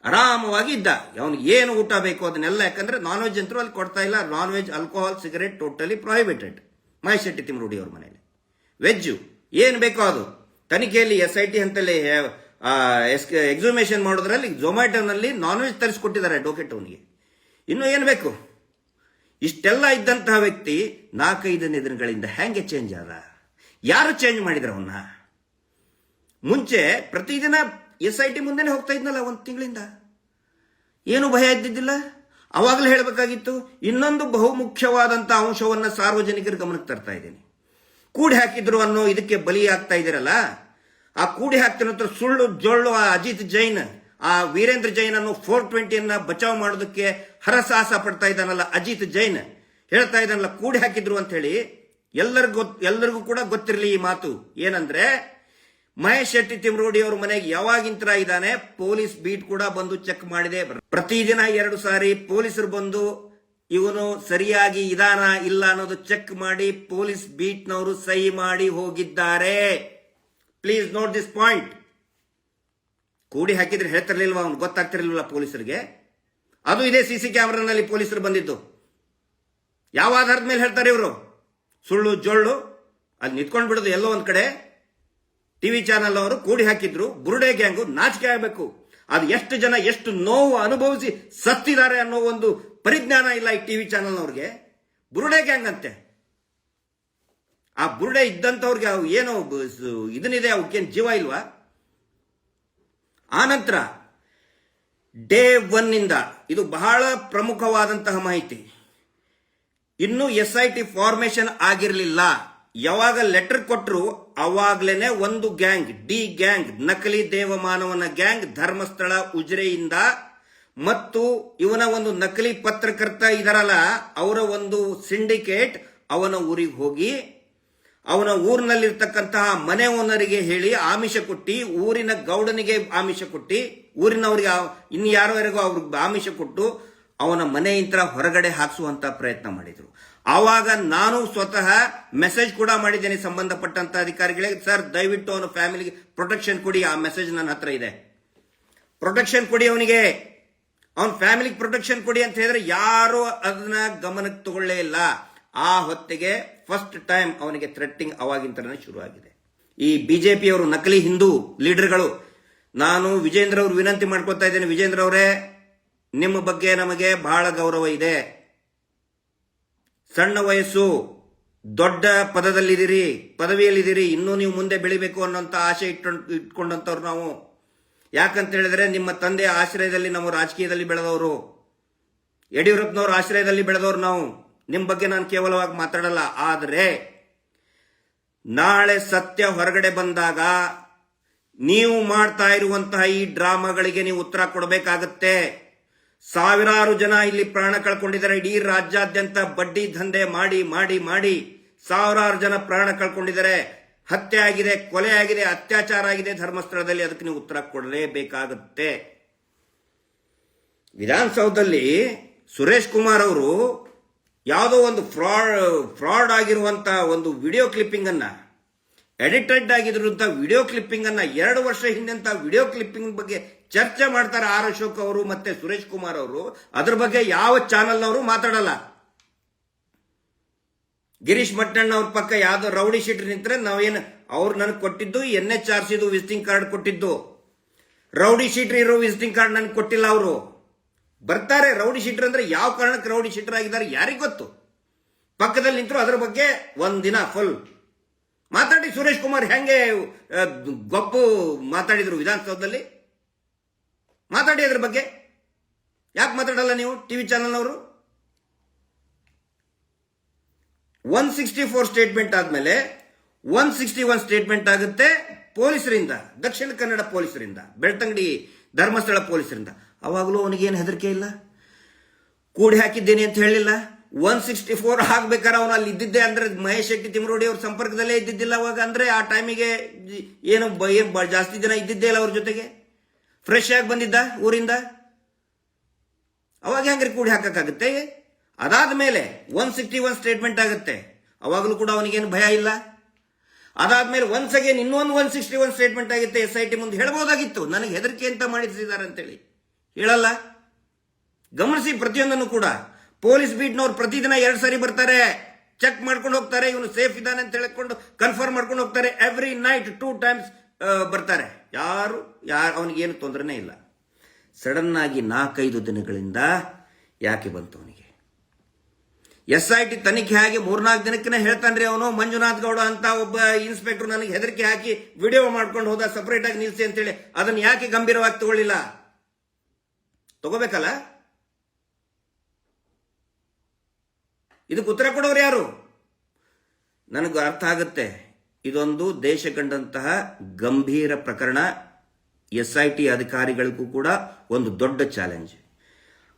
ಆರಾಮವಾಗಿ ಇದ್ದ. ಅವನಿಗೆ ಏನು ಊಟ ಬೇಕು ಅದನ್ನೆಲ್ಲ, ಯಾಕಂದ್ರೆ ನಾನ್ ವೆಜ್ ಅಂತರೂ ಅಲ್ಲಿ ಕೊಡ್ತಾ ಇಲ್ಲ. Non veg alcohol cigarette totally prohibited Mahesh Shetty Thimmarodi ಅವ್ರ ಮನೆಯಲ್ಲಿ ವೆಜ್ಜು. ಏನು ಬೇಕೋ ಅದು. ತನಿಖೆಯಲ್ಲಿ ಎಸ್ ಐ ಟಿ ಅಂತಲ್ಲಿ ಎಕ್ಸುಮೇಷನ್ ಮಾಡೋದ್ರಲ್ಲಿ ಝೊಮ್ಯಾಟೋನಲ್ಲಿ ನಾನ್ ವೆಜ್ ತರಿಸ್ಕೊಟ್ಟಿದ್ದಾರೆ ಅಡ್ವೊಕೇಟ್ ಅವನಿಗೆ. ಇನ್ನು ಏನು ಬೇಕು? ಇಷ್ಟೆಲ್ಲ ಇದ್ದಂತಹ ವ್ಯಕ್ತಿ ನಾಲ್ಕೈದು ದಿನಗಳಿಂದ ಹೆಂಗೆ ಚೇಂಜ್ ಆದ? ಯಾರು ಚೇಂಜ್ ಮಾಡಿದ್ರು ಅವನ್ನ? ಮುಂಚೆ ಪ್ರತಿದಿನ ಎಸ್ ಐ ಟಿ ಮುಂದೆನೆ ಹೋಗ್ತಾ ಇದ್ನಲ್ಲ ಒಂದು ತಿಂಗಳಿಂದ. ಏನು ಭಯ ಇದ್ದಿದ್ದಿಲ್ಲ? ಅವಾಗಲೇ ಹೇಳಬೇಕಾಗಿತ್ತು, ಇನ್ನೊಂದು ಬಹುಮುಖ್ಯವಾದಂಥ ಅಂಶವನ್ನ ಸಾರ್ವಜನಿಕರ ಗಮನಕ್ಕೆ ತರ್ತಾ ಇದ್ದೀನಿ. ಕೂಡಿ ಹಾಕಿದ್ರು ಅನ್ನೋ ಇದಕ್ಕೆ ಬಲಿ ಆಗ್ತಾ ಇದ್ದೀರಲ್ಲ? ಆ ಕೂಡಿ ಹಾಕ್ತಿರೋ ಸುಳ್ಳು, ಜೊಳ್ಳು, ಆ ಅಜಿತ್ ಜೈನ್, ಆ ವೀರೇಂದ್ರ ಜೈನ್ ಅನ್ನು ಫೋರ್ ಟ್ವೆಂಟಿಯನ್ನ ಬಚಾವ್ ಮಾಡೋದಕ್ಕೆ ಹರಸಾಹಸ ಪಡ್ತಾ ಇದ್ದಾನಲ್ಲ ಅಜಿತ್ ಜೈನ್. ಹೇಳ್ತಾ ಇದ್ದಾನಲ್ಲ ಕೂಡಿ ಹಾಕಿದ್ರು ಅಂತ ಹೇಳಿ ಎಲ್ಲರಿಗೂ ಎಲ್ಲರಿಗೂ ಕೂಡ ಗೊತ್ತಿರಲಿ ಈ ಮಾತು. ಏನಂದ್ರೆ, ಮಹೇಶ್ ಶೆಟ್ಟಿ ತಿಮ್ರೋಡಿ ಅವ್ರ ಮನೆಗೆ ಯಾವಾಗಿಂತರ ಇದ್ದಾನೆ, ಪೊಲೀಸ್ ಬೀಟ್ ಕೂಡ ಬಂದು ಚೆಕ್ ಮಾಡಿದೆ. ಪ್ರತಿದಿನ ಎರಡು ಸಾರಿ ಪೊಲೀಸರು ಬಂದು ಇವನು ಸರಿಯಾಗಿ ಇದಾನ ಇಲ್ಲ ಅನ್ನೋದು ಚೆಕ್ ಮಾಡಿ ಪೊಲೀಸ್ ಬೀಟ್ನವರು ಸಹಿ ಮಾಡಿ ಹೋಗಿದ್ದಾರೆ. ಪ್ಲೀಸ್ ನೋಟ್ ದಿಸ್ ಪಾಯಿಂಟ್ ಕೂಡಿ ಹಾಕಿದ್ರೆ ಹೇಳ್ತಿರ್ಲಿಲ್ವಾ ಅವ್ನು? ಗೊತ್ತಾಗ್ತಿರಲಿಲ್ಲ ಪೊಲೀಸರಿಗೆ? ಅದು ಇದೇ ಸಿ ಸಿ ಕ್ಯಾಮ್ರಾನಲ್ಲಿ ಪೊಲೀಸರು ಬಂದಿದ್ದು. ಯಾವ ಆಧಾರದ ಮೇಲೆ ಹೇಳ್ತಾರೆ ಇವರು? ಸುಳ್ಳು, ಜೊಳ್ಳು, ಅಲ್ಲಿ ನಿಂತ್ಕೊಂಡು ಬಿಡೋದು ಎಲ್ಲೋ ಒಂದ್ ಕಡೆ. ಟಿವಿ ಚಾನೆಲ್ ಅವರು ಕೂಡಿ ಹಾಕಿದ್ರು, ಬುರುಡೆ ಗ್ಯಾಂಗು ನಾಚಿಕೆ ಆಗಬೇಕು. ಅದು ಎಷ್ಟು ಜನ ಎಷ್ಟು ನೋವು ಅನುಭವಿಸಿ ಸತ್ತಿದ್ದಾರೆ ಅನ್ನೋ ಒಂದು ಪರಿಜ್ಞಾನ ಇಲ್ಲ ಈ ಟಿವಿ ಚಾನಲ್ನವ್ರಿಗೆ. ಬುರುಡೆ ಗ್ಯಾಂಗ್ ಅಂತೆ. ಆ ಬುರುಡೆ ಇದ್ದಂಥವ್ರಿಗೆ ಅವು ಏನು ಇದನ್ನಿದೆ, ಅವಕ್ಕೇನು ಜೀವ ಇಲ್ವಾ? ಆನಂತರ ಡೇ ಒನ್ನಿಂದ ಇಂದ ಇದು ಬಹಳ ಪ್ರಮುಖವಾದಂತಹ ಮಾಹಿತಿ. ಇನ್ನು ಎಸ್ ಐ ಟಿ ಫಾರ್ಮೇಶನ್ ಆಗಿರಲಿಲ್ಲ. ಯಾವಾಗ ಲೆಟರ್ ಕೊಟ್ಟರು ಅವಾಗ್ಲೇನೆ ಒಂದು ಗ್ಯಾಂಗ್ ಡಿ ಗ್ಯಾಂಗ್ ನಕಲಿ ದೇವಮಾನವನ ಗ್ಯಾಂಗ್ ಧರ್ಮಸ್ಥಳ, ಉಜಿರೆಯಿಂದ ಮತ್ತು ಇವನ ಒಂದು ನಕಲಿ ಪತ್ರಕರ್ತ ಇದರಲ್ಲ, ಅವರ ಒಂದು ಸಿಂಡಿಕೇಟ್ ಅವನ ಊರಿಗೆ ಹೋಗಿ, ಅವನ ಊರಿನಲ್ಲಿರ್ತಕ್ಕಂತಹ ಮನೆ ಓನರಿಗೆ ಹೇಳಿ ಆಮಿಷ ಕೊಟ್ಟಿ, ಊರಿನ ಗೌಡನಿಗೆ ಆಮಿಷ ಕೊಟ್ಟಿ, ಊರಿನವರಿಗೆ ಇನ್ನು ಯಾರವರೆಗೂ ಅವ್ರಿಗೆ ಆಮಿಷ ಕೊಟ್ಟು ಅವನ ಮನೆಯಿಂದ ಹೊರಗಡೆ ಹಾಕಿಸುವಂತ ಪ್ರಯತ್ನ ಮಾಡಿದ್ರು. ಆವಾಗ ನಾನು ಸ್ವತಃ ಮೆಸೇಜ್ ಕೂಡ ಮಾಡಿದ್ದೇನೆ ಸಂಬಂಧಪಟ್ಟಂತ ಅಧಿಕಾರಿಗಳಿಗೆ, ಸರ್, ದಯವಿಟ್ಟು ಅವನ ಫ್ಯಾಮಿಲಿಗೆ ಪ್ರೊಟೆಕ್ಷನ್ ಕೊಡಿ, ಆ ಮೆಸೇಜ್ ನನ್ನ ಹತ್ರ ಇದೆ. ಪ್ರೊಟೆಕ್ಷನ್ ಕೊಡಿ ಅವನಿಗೆ. ಅವನ ಫ್ಯಾಮಿಲಿಗೆ ಪ್ರೊಟೆಕ್ಷನ್ ಕೊಡಿ ಅಂತ ಹೇಳಿದ್ರೆ ಯಾರು ಅದನ್ನ ಗಮನಕ್ಕೆ ತಗೊಳ್ಳೇ ಇಲ್ಲ. ಆ ಹೊತ್ತಿಗೆ ಫಸ್ಟ್ ಟೈಮ್ ಅವನಿಗೆ ಥ್ರೆಟ್ಟಿಂಗ್ ಅವಾಗಿಂತನೇ ಶುರು ಆಗಿದೆ ಈ ಬಿಜೆಪಿಯವರು ನಕಲಿ ಹಿಂದೂ ಲೀಡರ್ಗಳು, ನಾನು ವಿಜೇಂದ್ರ ಅವರು ವಿನಂತಿ ಮಾಡ್ಕೊತಾ ಇದ್ದೇನೆ. ವಿಜೇಂದ್ರ ಅವರೇ, ನಿಮ್ಮ ಬಗ್ಗೆ ನಮಗೆ ಬಹಳ ಗೌರವ ಇದೆ. ಸಣ್ಣ ವಯಸ್ಸು, ದೊಡ್ಡ ಪದದಲ್ಲಿದ್ದೀರಿ, ಪದವಿಯಲ್ಲಿದ್ದೀರಿ, ಇನ್ನೂ ನೀವು ಮುಂದೆ ಬೆಳಿಬೇಕು ಅನ್ನೋಂಥ ಆಸೆ ಇಟ್ಕೊಂಡು ಇಟ್ಕೊಂಡಂಥವ್ರು ನಾವು. ಯಾಕಂತ ಹೇಳಿದ್ರೆ ನಿಮ್ಮ ತಂದೆ ಆಶ್ರಯದಲ್ಲಿ ನಾವು ರಾಜಕೀಯದಲ್ಲಿ ಬೆಳೆದವರು. ಯಡಿಯೂರಪ್ಪನವ್ರ ಆಶ್ರಯದಲ್ಲಿ ಬೆಳೆದವರು ನಾವು. ನಿಮ್ಮ ಬಗ್ಗೆ ನಾನು ಕೇವಲವಾಗಿ ಮಾತಾಡಲ್ಲ. ಆದರೆ ನಾಳೆ ಸತ್ಯ ಹೊರಗಡೆ ಬಂದಾಗ ನೀವು ಮಾಡ್ತಾ ಇರುವಂತಹ ಈ ಡ್ರಾಮಾಗಳಿಗೆ ನೀವು ಉತ್ತರ ಕೊಡಬೇಕಾಗತ್ತೆ. ಸಾವಿರಾರು ಜನ ಇಲ್ಲಿ ಪ್ರಾಣ ಕಳ್ಕೊಂಡಿದ್ದಾರೆ. ಇಡೀ ರಾಜ್ಯಾದ್ಯಂತ ಬಡ್ಡಿ ದಂಧೆ ಮಾಡಿ ಮಾಡಿ ಮಾಡಿ ಸಾವಿರಾರು ಜನ ಪ್ರಾಣ ಕಳ್ಕೊಂಡಿದ್ದಾರೆ. ಹತ್ಯೆ ಆಗಿದೆ, ಕೊಲೆ ಆಗಿದೆ, ಅತ್ಯಾಚಾರ ಆಗಿದೆ ಧರ್ಮಸ್ಥಳದಲ್ಲಿ, ಅದಕ್ಕೆ ನೀವು ಉತ್ತರ ಕೊಡಲೇಬೇಕಾಗುತ್ತೆ. ವಿಧಾನಸೌಧದಲ್ಲಿ ಸುರೇಶ್ ಕುಮಾರ್ ಅವರು ಯಾವುದೋ ಒಂದು ಫ್ರಾಡ್ ಫ್ರಾಡ್ ಆಗಿರುವಂತ ಒಂದು ವಿಡಿಯೋ ಕ್ಲಿಪ್ಪಿಂಗ್ ಅನ್ನ ಎಡಿಟೆಡ್ ಆಗಿರುವಂತಹ ವಿಡಿಯೋ ಕ್ಲಿಪ್ಪಿಂಗ್ ಅನ್ನ ಎರಡು ವರ್ಷ ಹಿಂದಂತ ವಿಡಿಯೋ ಕ್ಲಿಪ್ಪಿಂಗ್ ಬಗ್ಗೆ ಚರ್ಚೆ ಮಾಡ್ತಾರೆ ಆರ್ ಅಶೋಕ್ ಅವರು ಮತ್ತೆ ಸುರೇಶ್ ಕುಮಾರ್ ಅವರು. ಅದ್ರ ಬಗ್ಗೆ ಯಾವ ಚಾನೆಲ್ನವರು ಮಾತಾಡಲ್ಲ. ಗಿರೀಶ್ ಮಟ್ಟಣ್ಣ ಅವ್ರ ಪಕ್ಕ ಯಾವ್ದೋ ರೌಡಿ ಶೀಟರ್ ನಿಂತ್ರೆ ನಾವೇನು ಅವ್ರು ನನಗೆ ಕೊಟ್ಟಿದ್ದು ಎನ್ ಎಚ್ ಆರ್ ಸಿದು ವಿಸಿಟಿಂಗ್ ಕಾರ್ಡ್ ಕೊಟ್ಟಿದ್ದು. ರೌಡಿ ಶೀಟರ್ ಇರೋ ವಿಸಿಟಿಂಗ್ ಕಾರ್ಡ್ ನನಗೆ ಕೊಟ್ಟಿಲ್ಲ ಅವರು. ಬರ್ತಾರೆ, ರೌಡಿ ಶೀಟರ್ ಅಂದ್ರೆ ಯಾವ ಕಾರಣಕ್ಕೆ ರೌಡಿ ಶೀಟರ್ ಆಗಿದ್ದಾರೆ ಯಾರಿಗೆ ಗೊತ್ತು? ಪಕ್ಕದಲ್ಲಿ ನಿಂತರು ಅದರ ಬಗ್ಗೆ ಒಂದ್ ದಿನ ಫುಲ್ ಮಾತಾಡಿ ಸುರೇಶ್ ಕುಮಾರ್ ಹೆಂಗೆ ಗೊಬ್ಬು ಮಾತಾಡಿದ್ರು ವಿಧಾನಸೌಧದಲ್ಲಿ? ಮಾತಾಡಿ ಅದ್ರ ಬಗ್ಗೆ. ಯಾಕೆ ಮಾತಾಡಲ್ಲ ನೀವು, ಟಿವಿ ಚಾನೆಲ್ನವರು? ಒನ್ ಸಿಕ್ಸ್ಟಿ ಫೋರ್ ಸ್ಟೇಟ್ಮೆಂಟ್ ಆದ್ಮೇಲೆ ಒನ್ ಸಿಕ್ಸ್ಟಿ ಒನ್ ಸ್ಟೇಟ್ಮೆಂಟ್ ಆಗುತ್ತೆ ಪೊಲೀಸರಿಂದ, ದಕ್ಷಿಣ ಕನ್ನಡ ಪೊಲೀಸರಿಂದ, ಬೆಳ್ತಂಗಡಿ ಧರ್ಮಸ್ಥಳ ಪೊಲೀಸರಿಂದ. ಅವಾಗಲೂ ಅವನಿಗೇನು ಹೆದರಿಕೆ ಇಲ್ಲ? ಕೂಡಿ ಹಾಕಿದ್ದೇನೆ ಅಂತ ಹೇಳಿಲ್ಲ? ಒನ್ ಸಿಕ್ಸ್ಟಿ ಫೋರ್ ಹಾಕ್ಬೇಕಾದ್ರೆ ಅವನು ಅಲ್ಲಿ ಇದ್ದಿದ್ದೆ ಅಂದ್ರೆ ಮಹೇಶ್ ಶೆಟ್ಟಿ ತಿಮರೋಡಿ ಅವ್ರ ಸಂಪರ್ಕದಲ್ಲೇ ಇದ್ದಿದ್ದಿಲ್ಲ ಅವಾಗ ಅಂದ್ರೆ ಆ ಟೈಮಿಗೆ ಏನು ಜಾಸ್ತಿ ಜನ ಇದ್ದಿದ್ದೇ ಇಲ್ಲ ಅವ್ರ ಜೊತೆಗೆ? ಫ್ರೆಶ್ ಆಗಿ ಬಂದಿದ್ದ ಊರಿಂದ? ಅವಾಗ ಹೆಂಗ್ರಿ ಕೂಡಿ ಹಾಕಕ್ಕಾಗುತ್ತೆ? ಅದಾದ ಮೇಲೆ ಒನ್ ಸಿಕ್ಸ್ಟಿ ಒನ್ ಸ್ಟೇಟ್ಮೆಂಟ್ ಆಗುತ್ತೆ. ಅವಾಗಲೂ ಕೂಡ ಅವನಿಗೇನು ಭಯ ಇಲ್ಲ? ಅದಾದ್ಮೇಲೆ ಒನ್ಸ್ ಅಗೇನ್ ಇನ್ನೊಂದು ಒನ್ ಸಿಕ್ಸ್ಟಿ ಒನ್ ಸ್ಟೇಟ್ಮೆಂಟ್ ಆಗುತ್ತೆ ಎಸ್ ಐ ಟಿ ಮುಂದೆ ಹೇಳ್ಬೋದಾಗಿತ್ತು. ನನಗೆ ಹೆದರಿಕೆ ಅಂತ ಮಾಡಿಸಿದ್ದಾರೆ ಅಂತೇಳಿ. ಹೇಳಲ್ಲ? ಗಮನಿಸಿ ಪ್ರತಿಯೊಂದನ್ನು ಕೂಡ. ಪೊಲೀಸ್ ಬೀಟ್ನವ್ರು ಪ್ರತಿದಿನ ಎರಡು ಸಾರಿ ಬರ್ತಾರೆ. ಚೆಕ್ ಮಾಡ್ಕೊಂಡು ಹೋಗ್ತಾರೆ, ಇವನು ಸೇಫ್ ಇದ್ದಾನೆ ಅಂತ ಹೇಳ್ಕೊಂಡು ಕನ್ಫರ್ಮ್ ಮಾಡ್ಕೊಂಡು ಹೋಗ್ತಾರೆ. ಎವ್ರಿ ನೈಟ್ ಟೂ ಟೈಮ್ಸ್ ಬರ್ತಾರೆ. ಯಾರು? ಯಾರು? ಅವನಿಗೇನು ತೊಂದರೆನೇ ಇಲ್ಲ. ಸಡನ್ ಆಗಿ ನಾಲ್ಕೈದು ದಿನಗಳಿಂದ ಯಾಕೆ ಬಂತು ಅವನಿಗೆ? ಎಸ್ ಐ ಟಿ ತನಿಖೆ ಆಗಿ ಮೂರ್ನಾಲ್ಕು ದಿನಕ್ಕೆ ಹೇಳ್ತಾನ್ರಿ ಅವನು. ಮಂಜುನಾಥ್ ಗೌಡ ಅಂತ ಒಬ್ಬ ಇನ್ಸ್ಪೆಕ್ಟರ್ ನನಗೆ ಹೆದರಿಕೆ ಹಾಕಿ ವಿಡಿಯೋ ಮಾಡ್ಕೊಂಡು ಹೋದ ಸಪರೇಟ್ ಆಗಿ ನಿಲ್ಸಿ ಅಂತೇಳಿ. ಅದನ್ನ ಯಾಕೆ ಗಂಭೀರವಾಗಿ ತಗೊಳ್ಳಿಲ್ಲ? ತಗೋಬೇಕಲ್ಲ? ಇದಕ್ಕೆ ಉತ್ತರ ಕೊಡೋರು ಯಾರು? ನನಗೆ ಅರ್ಥ ಆಗುತ್ತೆ. ಇದೊಂದು ದೇಶ ಕಂಡಂತಹ ಗಂಭೀರ ಪ್ರಕರಣ. ಎಸ್ ಐ ಟಿ ಅಧಿಕಾರಿಗಳಿಗೂ ಕೂಡ ಒಂದು ದೊಡ್ಡ ಚಾಲೆಂಜ್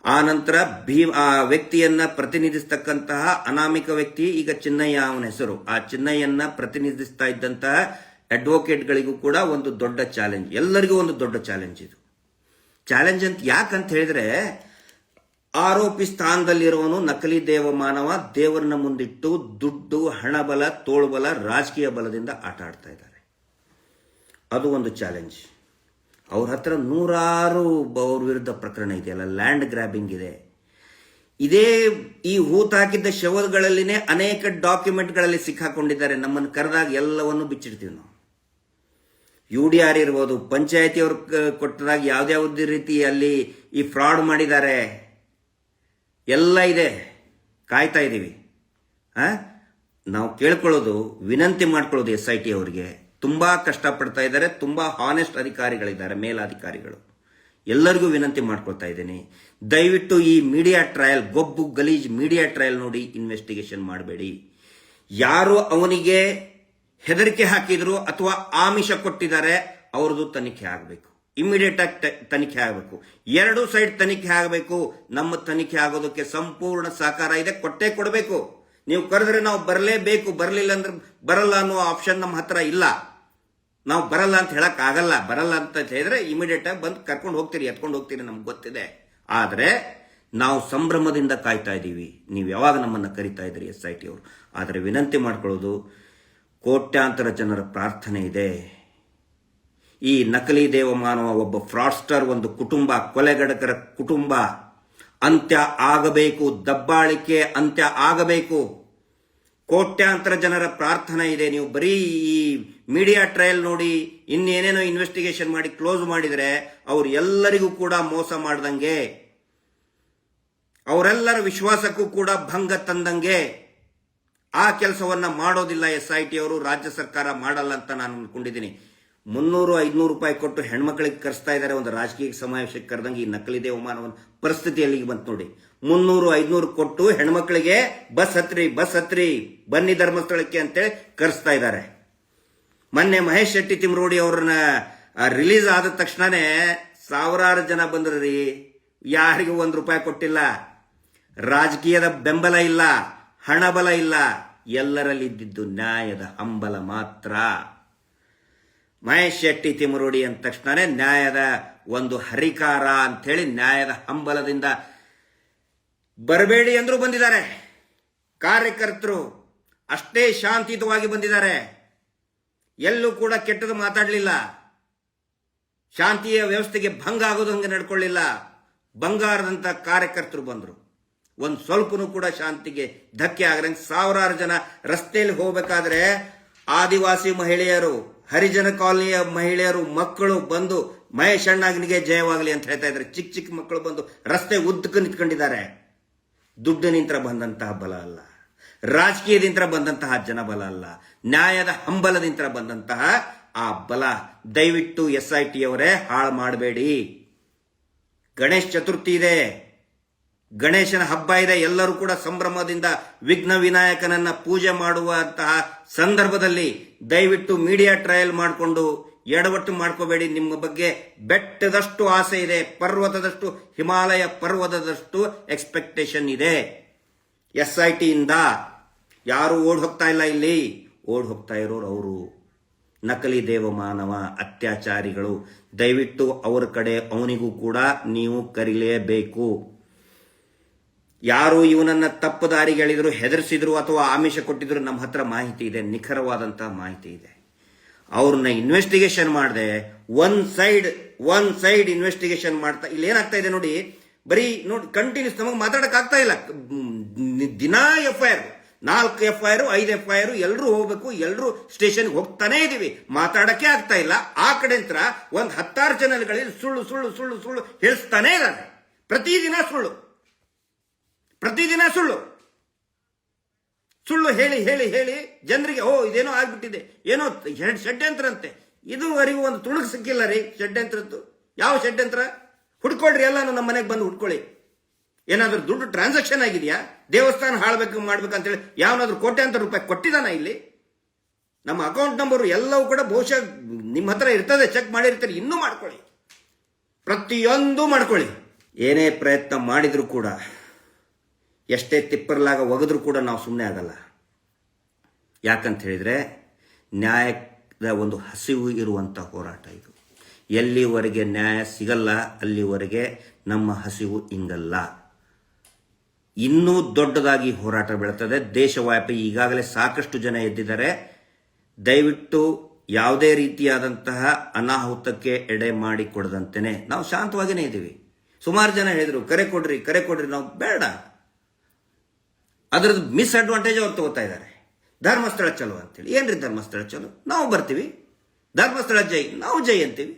ಆ ನಂತರ ಭೀ ಆ ವ್ಯಕ್ತಿಯನ್ನ ಪ್ರತಿನಿಧಿಸ್ತಕ್ಕಂತಹ ಅನಾಮಿಕ ವ್ಯಕ್ತಿ ಈಗ ಚಿನ್ನಯ್ಯ ಅವನ ಹೆಸರು. ಆ ಚಿನ್ನಯ್ಯನ್ನ ಪ್ರತಿನಿಧಿಸ್ತಾ ಇದ್ದಂತಹ ಅಡ್ವೊಕೇಟ್ಗಳಿಗೂ ಕೂಡ ಒಂದು ದೊಡ್ಡ ಚಾಲೆಂಜ್ ಎಲ್ಲರಿಗೂ ಒಂದು ದೊಡ್ಡ ಚಾಲೆಂಜ್ ಇದು. ಚಾಲೆಂಜ್ ಅಂತ ಯಾಕಂತ ಹೇಳಿದ್ರೆ, ಆರೋಪಿ ಸ್ಥಾನದಲ್ಲಿರುವವನು ನಕಲಿ ದೇವ ಮಾನವ ದೇವರನ್ನ ಮುಂದಿಟ್ಟು ದುಡ್ಡು, ಹಣಬಲ, ತೋಳ್ಬಲ, ರಾಜಕೀಯ ಬಲದಿಂದ ಆಟ ಆಡ್ತಾ ಇದ್ದಾರೆ. ಅದು ಒಂದು ಚಾಲೆಂಜ್ ಅವ್ರ ಹತ್ರ ನೂರಾರು ಅವ್ರ ವಿರುದ್ಧ ಪ್ರಕರಣ ಇದೆಯಲ್ಲ ಲ್ಯಾಂಡ್ ಗ್ರ್ಯಾಬಿಂಗ್ ಇದೆ. ಇದೇ ಈ ಹೂತಾಕಿದ್ದ ಶವಗಳಲ್ಲಿನೇ ಅನೇಕ ಡಾಕ್ಯುಮೆಂಟ್ಗಳಲ್ಲಿ ಸಿಕ್ಕಾಕೊಂಡಿದ್ದಾರೆ. ನಮ್ಮನ್ನು ಕರೆದಾಗ ಎಲ್ಲವನ್ನು ಬಿಚ್ಚಿಡ್ತೀವಿ ನಾವು. ಯು ಡಿ ಆರ್ ಇರ್ಬೋದು, ಪಂಚಾಯತಿಯವ್ರು ಕೊಟ್ಟದಾಗ ಯಾವ್ದಾವುದೇ ರೀತಿ ಅಲ್ಲಿ ಈ ಫ್ರಾಡ್ ಮಾಡಿದ್ದಾರೆ, ಎಲ್ಲ ಇದೆ. ಕಾಯ್ತಾ ಇದ್ದೀವಿ? ನಾವು ಕೇಳ್ಕೊಳ್ಳೋದು, ವಿನಂತಿ ಮಾಡ್ಕೊಳ್ಳೋದು ಎಸ್ ಐ ಟಿ ಅವರಿಗೆ. ತುಂಬಾ ಕಷ್ಟಪಡ್ತಾ ಇದ್ದಾರೆ, ತುಂಬಾ ಹಾನೆಸ್ಟ್ ಅಧಿಕಾರಿಗಳಿದ್ದಾರೆ, ಮೇಲಾಧಿಕಾರಿಗಳು. ಎಲ್ಲರಿಗೂ ವಿನಂತಿ ಮಾಡ್ಕೊಳ್ತಾ ಇದ್ದೀನಿ. ದಯವಿಟ್ಟು ಈ ಮೀಡಿಯಾ ಟ್ರಯಲ್ ಗೊಬ್ಬು ಗಲೀಜ್ ಮೀಡಿಯಾ ಟ್ರಯಲ್ ನೋಡಿ ಇನ್ವೆಸ್ಟಿಗೇಷನ್ ಮಾಡಬೇಡಿ. ಯಾರು ಅವನಿಗೆ ಹೆದರಿಕೆ ಹಾಕಿದ್ರು ಅಥವಾ ಆಮಿಷ ಕೊಟ್ಟಿದ್ದಾರೆ, ಅವ್ರದ್ದು ತನಿಖೆ ಆಗಬೇಕು. ಇಮಿಡಿಯೇಟ್ ಆಗಿ ತನಿಖೆ ಆಗಬೇಕು. ಎರಡು ಸೈಡ್ ತನಿಖೆ ಆಗಬೇಕು. ನಮ್ಮ ತನಿಖೆ ಆಗೋದಕ್ಕೆ ಸಂಪೂರ್ಣ ಸಹಕಾರ ಇದೆ, ಕೊಟ್ಟೆ ಕೊಡಬೇಕು. ನೀವು ಕರೆದ್ರೆ ನಾವು ಬರಲೇಬೇಕು, ಬರಲಿಲ್ಲ ಅಂದ್ರೆ ಬರಲ್ಲ ಅನ್ನೋ ಆಪ್ಷನ್ ನಮ್ಮ ಹತ್ರ ಇಲ್ಲ. ನಾವು ಬರಲ್ಲ ಅಂತ ಹೇಳಕ್ ಆಗಲ್ಲ. ಬರಲ್ಲ ಅಂತ ಹೇಳಿದ್ರೆ ಇಮಿಡಿಯೇಟ್ ಆಗಿ ಬಂದು ಕರ್ಕೊಂಡು ಹೋಗ್ತೀರಿ, ಎತ್ಕೊಂಡು ಹೋಗ್ತೀರಿ ನಮ್ಗೆ ಗೊತ್ತಿದೆ. ಆದರೆ ನಾವು ಸಂಭ್ರಮದಿಂದ ಕಾಯ್ತಾ ಇದ್ದೀವಿ. ನೀವು ಯಾವಾಗ ನಮ್ಮನ್ನ ಕರಿತಾ ಇದ್ರಿ ಎಸ್ ಐ ಟಿ ಅವರು? ಆದರೆ ವಿನಂತಿ ಮಾಡ್ಕೊಳ್ಳೋದು, ಕೋಟ್ಯಾಂತರ ಜನರ ಪ್ರಾರ್ಥನೆ ಇದೆ. ಈ ನಕಲಿ ದೇವಮಾನವ ಒಬ್ಬ ಫ್ರಾಡ್ಸ್ಟರ್, ಒಂದು ಕುಟುಂಬ ಕೊಲೆಗಡಕರ ಕುಟುಂಬ, ಅಂತ್ಯ ಆಗಬೇಕು, ದಬ್ಬಾಳಿಕೆ ಅಂತ್ಯ ಆಗಬೇಕು. ಕೋಟ್ಯಾಂತರ ಜನರ ಪ್ರಾರ್ಥನೆ ಇದೆ. ನೀವು ಬರೀ ಈ ಮೀಡಿಯಾ ಟ್ರಯಲ್ ನೋಡಿ, ಇನ್ನೇನೇನೋ ಇನ್ವೆಸ್ಟಿಗೇಷನ್ ಮಾಡಿ ಕ್ಲೋಸ್ ಮಾಡಿದರೆ ಅವ್ರು ಎಲ್ಲರಿಗೂ ಕೂಡ ಮೋಸ ಮಾಡ್ದಂಗೆ, ಅವರೆಲ್ಲರ ವಿಶ್ವಾಸಕ್ಕೂ ಕೂಡ ಭಂಗ ತಂದಂಗೆ ಆ ಕೆಲಸವನ್ನ ಮಾಡೋದಿಲ್ಲ ಎಸ್ ಐ ಟಿ ಅವರು. ರಾಜ್ಯ ಸರ್ಕಾರ ಮಾಡಲ್ಲ ಅಂತ ನಾನು ಅನ್ಕೊಂಡಿದ್ದೀನಿ. ಮುನ್ನೂರು, ಐದುನೂರು ರೂಪಾಯಿ ಕೊಟ್ಟು ಹೆಣ್ಮಕ್ಳಿಗೆ ಕರೆಸ್ತಾ ಇದ್ದಾರೆ. ಒಂದು ರಾಜಕೀಯ ಸಮಾವೇಶಕ್ಕೆ ಕರೆದಂಗೆ ಈ ನಕಲಿ ದೇವಮಾನವನ್ನು ಪರಿಸ್ಥಿತಿ ಅಲ್ಲಿಗೆ ಬಂತು ನೋಡಿ. ಮುನ್ನೂರು, ಐದುನೂರು ಕೊಟ್ಟು ಹೆಣ್ಮಕ್ಳಿಗೆ ಬಸ್ ಹತ್ರಿ ಬಸ್ ಹತ್ರಿ, ಬನ್ನಿ ಧರ್ಮಸ್ಥಳಕ್ಕೆ ಅಂತೇಳಿ ಕರೆಸ್ತಾ ಇದ್ದಾರೆ. ಮೊನ್ನೆ ಮಹೇಶ್ ಶೆಟ್ಟಿ ತಿಮ್ರೋಡಿ ಅವ್ರನ್ನ ರಿಲೀಸ್ ಆದ ತಕ್ಷಣನೇ ಸಾವಿರಾರು ಜನ ಬಂದ್ರಿ ಯಾರಿಗೂ ಒಂದು ರೂಪಾಯಿ ಕೊಟ್ಟಿಲ್ಲ. ರಾಜಕೀಯದ ಬೆಂಬಲ ಇಲ್ಲ, ಹಣಬಲ ಇಲ್ಲ. ಎಲ್ಲರಲ್ಲಿ ಇದ್ದಿದ್ದು ನ್ಯಾಯದ ಹಂಬಲ ಮಾತ್ರ. ಮಹೇಶ್ ಶೆಟ್ಟಿ ತಿಮುರುಡಿ ಅಂದ ತಕ್ಷಣನೇ ನ್ಯಾಯದ ಒಂದು ಹರಿಕಾರ ಅಂಥೇಳಿ ನ್ಯಾಯದ ಹಂಬಲದಿಂದ ಬರಬೇಡಿ ಅಂದರೂ ಬಂದಿದ್ದಾರೆ. ಕಾರ್ಯಕರ್ತರು ಅಷ್ಟೇ ಶಾಂತಿಯುತವಾಗಿ ಬಂದಿದ್ದಾರೆ. ಎಲ್ಲೂ ಕೂಡ ಕೆಟ್ಟದ್ದು ಮಾತಾಡಲಿಲ್ಲ. ಶಾಂತಿಯ ವ್ಯವಸ್ಥೆಗೆ ಭಂಗ ಆಗೋದು ಹಂಗೆ ನಡ್ಕೊಳ್ಳಿಲ್ಲ. ಬಂಗಾರದಂತ ಕಾರ್ಯಕರ್ತರು ಬಂದರು. ಒಂದು ಸ್ವಲ್ಪನೂ ಕೂಡ ಶಾಂತಿಗೆ ಧಕ್ಕೆ ಆಗದಂಗೆ ಸಾವಿರಾರು ಜನ ರಸ್ತೆಯಲ್ಲಿ ಹೋಗ್ಬೇಕಾದ್ರೆ ಆದಿವಾಸಿ ಮಹಿಳೆಯರು ಹರಿಜನ ಕಾಲನಿಯ ಮಹಿಳೆಯರು, ಮಕ್ಕಳು ಬಂದು ಮಹೇಶ್ ಜಯವಾಗಲಿ ಅಂತ ಹೇಳ್ತಾ ಇದ್ದಾರೆ. ಚಿಕ್ಕ ಚಿಕ್ಕ ಮಕ್ಕಳು ಬಂದು ರಸ್ತೆ ಉದ್ದಕ್ಕೆ ನಿಂತ್ಕೊಂಡಿದ್ದಾರೆ. ದುಡ್ಡಿನಿಂದ ಬಂದಂತಹ ಬಲ ಅಲ್ಲ. ರಾಜಕೀಯದಿಂದ ಬಂದಂತಹ ಜನಬಲ ಅಲ್ಲ. ನ್ಯಾಯದ ಹಂಬಲದಿಂದ ಬಂದಂತಹ ಆ ಬಲ. ದಯವಿಟ್ಟು ಎಸ್ ಐ ಟಿ ಅವರೇ ಹಾಳು ಮಾಡಬೇಡಿ. ಗಣೇಶ್ ಚತುರ್ಥಿ ಇದೆ. ಗಣೇಶನ ಹಬ್ಬ ಇದೆ, ಎಲ್ಲರೂ ಕೂಡ ಸಂಭ್ರಮದಿಂದ ವಿಘ್ನ ವಿನಾಯಕನನ್ನ ಪೂಜೆ ಮಾಡುವಂತಹ ಸಂದರ್ಭದಲ್ಲಿ ದಯವಿಟ್ಟು ಮೀಡಿಯಾ ಟ್ರಯಲ್ ಮಾಡಿಕೊಂಡು ಎಡವಟ್ಟು ಮಾಡ್ಕೋಬೇಡಿ. ನಿಮ್ಮ ಬಗ್ಗೆ ಬೆಟ್ಟದಷ್ಟು ಆಸೆ ಇದೆ, ಪರ್ವತದಷ್ಟು, ಹಿಮಾಲಯ ಪರ್ವತದಷ್ಟು ಎಕ್ಸ್ಪೆಕ್ಟೇಷನ್ ಇದೆ. ಎಸ್ ಐ ಟಿಯಿಂದ ಯಾರು ಓಡ್ ಹೋಗ್ತಾ ಇಲ್ಲ ಇಲ್ಲಿ. ಓಡ್ ಹೋಗ್ತಾ ಇರೋರು ಅವರು. ನಕಲಿ ದೇವಮಾನವ ಅತ್ಯಾಚಾರಿಗಳು. ದಯವಿಟ್ಟು ಅವರ ಕಡೆ ಅವನಿಗೂ ಕೂಡ ನೀವು ಕರೀಲೇಬೇಕು. ಯಾರು ಇವನನ್ನ ತಪ್ಪು ದಾರಿಗೆ ಎಳೆದ್ರು ಹೆದರಿಸಿದ್ರು ಅಥವಾ ಆಮಿಷ ಕೊಟ್ಟಿದ್ರು, ನಮ್ಮ ಹತ್ರ ಮಾಹಿತಿ ಇದೆ, ನಿಖರವಾದಂತಹ ಮಾಹಿತಿ ಇದೆ. ಅವ್ರನ್ನ ಇನ್ವೆಸ್ಟಿಗೇಷನ್ ಮಾಡಿದೆ one side one side investigation ಮಾಡ್ತಾ ಇಲ್ಲಿ ಏನಾಗ್ತಾ ಇದೆ ನೋಡಿ, ಬರೀ ನೋಡಿ ಕಂಟಿನ್ಯೂಸ್ ನಮಗೆ ಮಾತಾಡಕ್ ಆಗ್ತಾ ಇಲ್ಲ. ದಿನಾ ಎಫ್ ಐ ಆರ್ ನಾಲ್ಕು ಎಫ್ ಐ ಆರ್ ಐದು ಎಫ್ ಐ ಆರ್ ಎಲ್ಲರೂ ಹೋಗ್ಬೇಕು ಎಲ್ಲರೂ ಸ್ಟೇಷನ್ಗೆ ಹೋಗ್ತಾನೆ ಇದೀವಿ. ಮಾತಾಡಕ್ಕೆ ಆಗ್ತಾ ಇಲ್ಲ. ಆ ಕಡೆ ಒಂದ್ ಹತ್ತಾರು ಚಾನೆಲ್ಗಳಲ್ಲಿ ಸುಳ್ಳು ಸುಳ್ಳು ಸುಳ್ಳು ಸುಳ್ಳು ಹೇಳಿಸ್ತಾನೆ ಇದ್ದಾರೆ ಪ್ರತಿದಿನ ಸುಳ್ಳು. ಪ್ರತಿದಿನ ಸುಳ್ಳು. ಸುಳ್ಳು ಹೇಳಿ ಹೇಳಿ ಹೇಳಿ ಜನರಿಗೆ, ಓ, ಇದೇನೋ ಆಗ್ಬಿಟ್ಟಿದೆ. ಏನೋ ಷಡ್ಯಂತ್ರ ಷಡ್ಯಂತ್ರಂತೆ. ಇದುವರೆಗೂ ಒಂದು ತುಣುಕು ಸಿಕ್ಕಿಲ್ಲ ರೀ, ಷಡ್ಯಂತ್ರದ್ದು. ಯಾವ ಷಡ್ಯಂತ್ರ? ಹುಡ್ಕೊಳ್ರಿ ಎಲ್ಲಾನು ನಮ್ಮ ಮನೆಗೆ ಬಂದು ಹುಡ್ಕೊಳ್ಳಿ. ಏನಾದ್ರೂ ದುಡ್ಡು ಟ್ರಾನ್ಸಾಕ್ಷನ್ ಆಗಿದೆಯಾ? ದೇವಸ್ಥಾನ ಹಾಳ್ಬೇಕು, ಮಾಡ್ಬೇಕಂತೇಳಿ ಯಾವನಾದ್ರೂ ಕೋಟ್ಯಾಂತರ ರೂಪಾಯಿ ಕೊಟ್ಟಿದಾನ ಇಲ್ಲಿ? ನಮ್ಮ ಅಕೌಂಟ್ ನಂಬರು ಎಲ್ಲವೂ ಕೂಡ ಬಹುಶಃ ನಿಮ್ಮ ಹತ್ರ ಇರ್ತದೆ ಚೆಕ್ ಮಾಡಿರ್ತಾರೆ, ಇನ್ನೂ ಮಾಡ್ಕೊಳ್ಳಿ. ಪ್ರತಿಯೊಂದು ಮಾಡ್ಕೊಳ್ಳಿ. ಏನೇ ಪ್ರಯತ್ನ ಮಾಡಿದರೂ ಕೂಡ ಎಷ್ಟೇ ತಿಪ್ಪರ್ಲಾಗ ಒಗೆದ್ರೂ ಕೂಡ ನಾವು ಸುಮ್ಮನೆ ಆಗಲ್ಲ. ಯಾಕಂತ ಹೇಳಿದರೆ, ನ್ಯಾಯದ ಒಂದು ಹಸಿವು ಇರುವಂಥ ಹೋರಾಟ ಇದು. ಎಲ್ಲಿವರೆಗೆ ನ್ಯಾಯ ಸಿಗಲ್ಲ, ಅಲ್ಲಿವರೆಗೆ ನಮ್ಮ ಹಸಿವು ಇಂಗಲ್ಲ. ಇನ್ನೂ ದೊಡ್ಡದಾಗಿ ಹೋರಾಟ ಬೆಳೀತದೆ. ದೇಶವ್ಯಾಪಿ ಈಗಾಗಲೇ ಸಾಕಷ್ಟು ಜನ ಎದ್ದಿದ್ದಾರೆ. ದಯವಿಟ್ಟು ಯಾವುದೇ ರೀತಿಯಾದಂತಹ ಅನಾಹುತಕ್ಕೆ ಎಡೆ ಮಾಡಿ ಕೊಡದಂತೆಯೇ ನಾವು ಶಾಂತವಾಗಿಯೇ ಇದ್ದೀವಿ. ಸುಮಾರು ಜನ ಹೇಳಿದರು, ಕರೆ ಕೊಡ್ರಿ ಕರೆ ಕೊಡ್ರಿ, ನಾವು ಬೇಡ. ಅದರದ್ದು ಮಿಸ್ಅಡ್ವಾಂಟೇಜ್ ಅವ್ರು ತಗೋತಾ ಇದ್ದಾರೆ. ಧರ್ಮಸ್ಥಳ ಚಲೋ ಅಂತೇಳಿ. ಏನ್ರಿ ಧರ್ಮಸ್ಥಳ ಚಲೋ? ನಾವು ಬರ್ತೀವಿ. ಧರ್ಮಸ್ಥಳ ಜೈ, ನಾವು ಜೈ ಅಂತೀವಿ.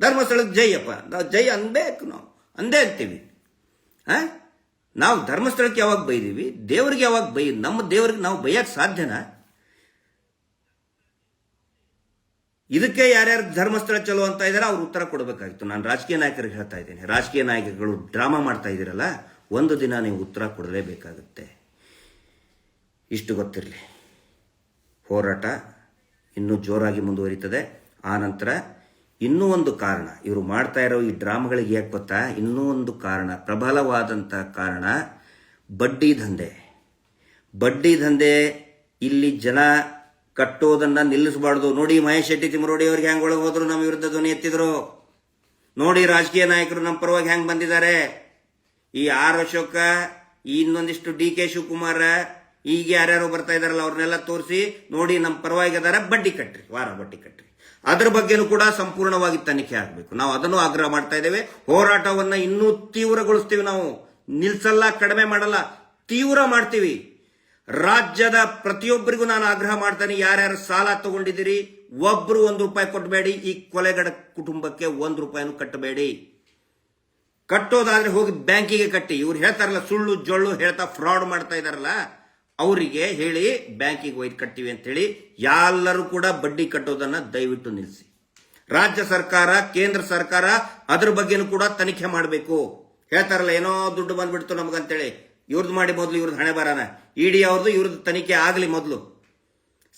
ಧರ್ಮಸ್ಥಳಕ್ಕೆ ಜೈ ಅಪ್ಪ ನಾವು ಜೈ ಅನ್ಬೇಕು ನಾವು. ಅಂದೇ ಅಂತೀವಿ. ಹಾಂ ನಾವು ಧರ್ಮಸ್ಥಳಕ್ಕೆ ಯಾವಾಗ ಬೈದೀವಿ? ದೇವ್ರಿಗೆ ಯಾವಾಗ ಬೈ, ನಮ್ಮ ದೇವ್ರಿಗೆ ನಾವು ಬೈಯಕ್ಕೆ ಸಾಧ್ಯನಾ? ಇದಕ್ಕೆ ಯಾರ್ಯಾರು ಧರ್ಮಸ್ಥಳ ಚಲೋ ಅಂತ ಇದ್ದಾರೆ ಅವ್ರು ಉತ್ತರ ಕೊಡಬೇಕಾಗಿತ್ತು. ನಾನು ರಾಜಕೀಯ ನಾಯಕರಿಗೆ ಹೇಳ್ತಾ ಇದ್ದೇನೆ. ರಾಜಕೀಯ ನಾಯಕರುಗಳು ಡ್ರಾಮಾ ಮಾಡ್ತಾ ಇದ್ದೀರಲ್ಲ, ಒಂದು ದಿನ ನೀವು ಉತ್ತರ ಕೊಡಲೇಬೇಕಾಗುತ್ತೆ. ಇಷ್ಟು ಗೊತ್ತಿರಲಿ. ಹೋರಾಟ ಇನ್ನೂ ಜೋರಾಗಿ ಮುಂದುವರಿತದೆ. ಆನಂತರ ನಂತರ ಇನ್ನೂ ಒಂದು ಕಾರಣ. ಇವರು ಮಾಡ್ತಾ ಇರೋ ಈ ಡ್ರಾಮಾಗಳಿಗೆ ಯಾಕೆ ಗೊತ್ತಾ? ಇನ್ನೂ ಒಂದು ಕಾರಣ. ಪ್ರಬಲವಾದಂಥ ಕಾರಣ ಬಡ್ಡಿ ದಂಧೆ. ಬಡ್ಡಿ ದಂಧೆ ಇಲ್ಲಿ ಜನ ಕಟ್ಟೋದನ್ನ ನಿಲ್ಲಿಸಬಾರ್ದು. ನೋಡಿ ಮಹೇಶ್ ಶೆಟ್ಟಿ ತಿಮ್ಮರೋಡಿ ಅವ್ರಿಗೆ ಹ್ಯಾಂಗ್ ಒಳಗೆ ಹೋದ್ರು ನಮ್ಮ ವಿರುದ್ಧ ಧ್ವನಿ ಎತ್ತಿದ್ರು. ನೋಡಿ ರಾಜಕೀಯ ನಾಯಕರು ನಮ್ಮ ಪರವಾಗಿ ಹೆಂಗೆ ಬಂದಿದ್ದಾರೆ. ಈ ಆರ್ ಅಶೋಕ, ಈ ಇನ್ನೊಂದಿಷ್ಟು ಡಿ ಕೆ ಶಿವಕುಮಾರ ಈಗ ಯಾರ್ಯಾರು ಬರ್ತಾ ಇದಾರಲ್ಲ, ಅವ್ರನ್ನೆಲ್ಲ ತೋರಿಸಿ ನೋಡಿ ನಮ್ಮ ಪರವಾಗಿ ಅದಾರ, ಬಡ್ಡಿ ಕಟ್ಟ್ರಿ ವಾರ ಬಡ್ಡಿ ಕಟ್ಟ್ರಿ ಅದ್ರ ಬಗ್ಗೆನೂ ಕೂಡ ಸಂಪೂರ್ಣವಾಗಿ ತನಿಖೆ ಆಗಬೇಕು. ನಾವು ಅದನ್ನು ಆಗ್ರಹ ಮಾಡ್ತಾ ಇದ್ದೇವೆ. ಹೋರಾಟವನ್ನ ಇನ್ನೂ ತೀವ್ರಗೊಳಿಸ್ತೀವಿ ನಾವು. ನಿಲ್ಸಲ್ಲ, ಕಡಿಮೆ ಮಾಡಲ್ಲ, ತೀವ್ರ ಮಾಡ್ತೀವಿ. ರಾಜ್ಯದ ಪ್ರತಿಯೊಬ್ಬರಿಗೂ ನಾನು ಆಗ್ರಹ ಮಾಡ್ತೇನೆ, ಯಾರ್ಯಾರು ಸಾಲ ತಗೊಂಡಿದ್ದೀರಿ, ಒಬ್ರು ಒಂದು ರೂಪಾಯಿ ಕೊಟ್ಟಬೇಡಿ ಈ ಕೊಲೆಗಡ ಕುಟುಂಬಕ್ಕೆ ಒಂದು ರೂಪಾಯಿನೂ ಕಟ್ಟಬೇಡಿ. ಕಟ್ಟೋದಾದ್ರೆ ಹೋಗಿ ಬ್ಯಾಂಕಿಗೆ ಕಟ್ಟಿ. ಇವ್ರು ಹೇಳ್ತಾರಲ್ಲ, ಸುಳ್ಳು, ಜೊಳ್ಳು ಹೇಳ್ತಾ ಫ್ರಾಡ್ ಮಾಡ್ತಾ ಇದಾರಲ್ಲ. ಅವರಿಗೆ ಹೇಳಿ ಬ್ಯಾಂಕಿಗೆ ಒಯ್ದು ಕಟ್ತೀವಿ ಅಂತೇಳಿ ಎಲ್ಲರೂ ಕೂಡ ಬಡ್ಡಿ ಕಟ್ಟೋದನ್ನ ದಯವಿಟ್ಟು ನಿಲ್ಲಿಸಿ. ರಾಜ್ಯ ಸರ್ಕಾರ, ಕೇಂದ್ರ ಸರ್ಕಾರ ಅದ್ರ ಬಗ್ಗೆನೂ ಕೂಡ ತನಿಖೆ ಮಾಡಬೇಕು. ಹೇಳ್ತಾರಲ್ಲ, ಏನೋ ದುಡ್ಡು ಬಂದ್ಬಿಡ್ತು ನಮಗಂತೇಳಿ. ಇವ್ರದ್ದು ಮಾಡಿ ಮೊದಲು ಇವ್ರದ್ದು ಹಣೆ ಬರಾನ. ಇಡಿ ಅವ್ರದ್ದು ಇವ್ರದ್ದು ತನಿಖೆ ಆಗಲಿ ಮೊದಲು.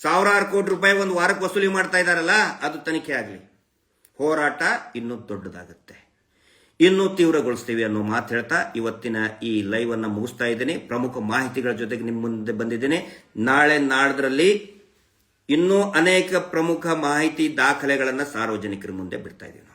ಸಾವಿರಾರು ಕೋಟಿ ರೂಪಾಯಿ ಒಂದು ವಾರಕ್ಕೆ ವಸೂಲಿ ಮಾಡ್ತಾ ಇದಾರಲ್ಲ, ಅದು ತನಿಖೆ ಆಗಲಿ. ಹೋರಾಟ ಇನ್ನೂ ದೊಡ್ಡದಾಗುತ್ತೆ. ಇನ್ನೂ ತೀವ್ರಗೊಳಿಸ್ತೀವಿ ಅನ್ನೋ ಮಾತು ಹೇಳ್ತಾ ಇವತ್ತಿನ ಈ ಲೈವ್ ಅನ್ನ ಮುಗಿಸ್ತಾ ಇದ್ದೀನಿ. ಪ್ರಮುಖ ಮಾಹಿತಿಗಳ ಜೊತೆಗೆ ನಿಮ್ಮ ಮುಂದೆ ಬಂದಿದ್ದೀನಿ. ನಾಳೆ ನಾಡ್ದ್ರಲ್ಲಿ ಇನ್ನೂ ಅನೇಕ ಪ್ರಮುಖ ಮಾಹಿತಿ ದಾಖಲೆಗಳನ್ನು ಸಾರ್ವಜನಿಕರ ಮುಂದೆ ಬಿಡ್ತಾ ಇದ್ದೀನಿ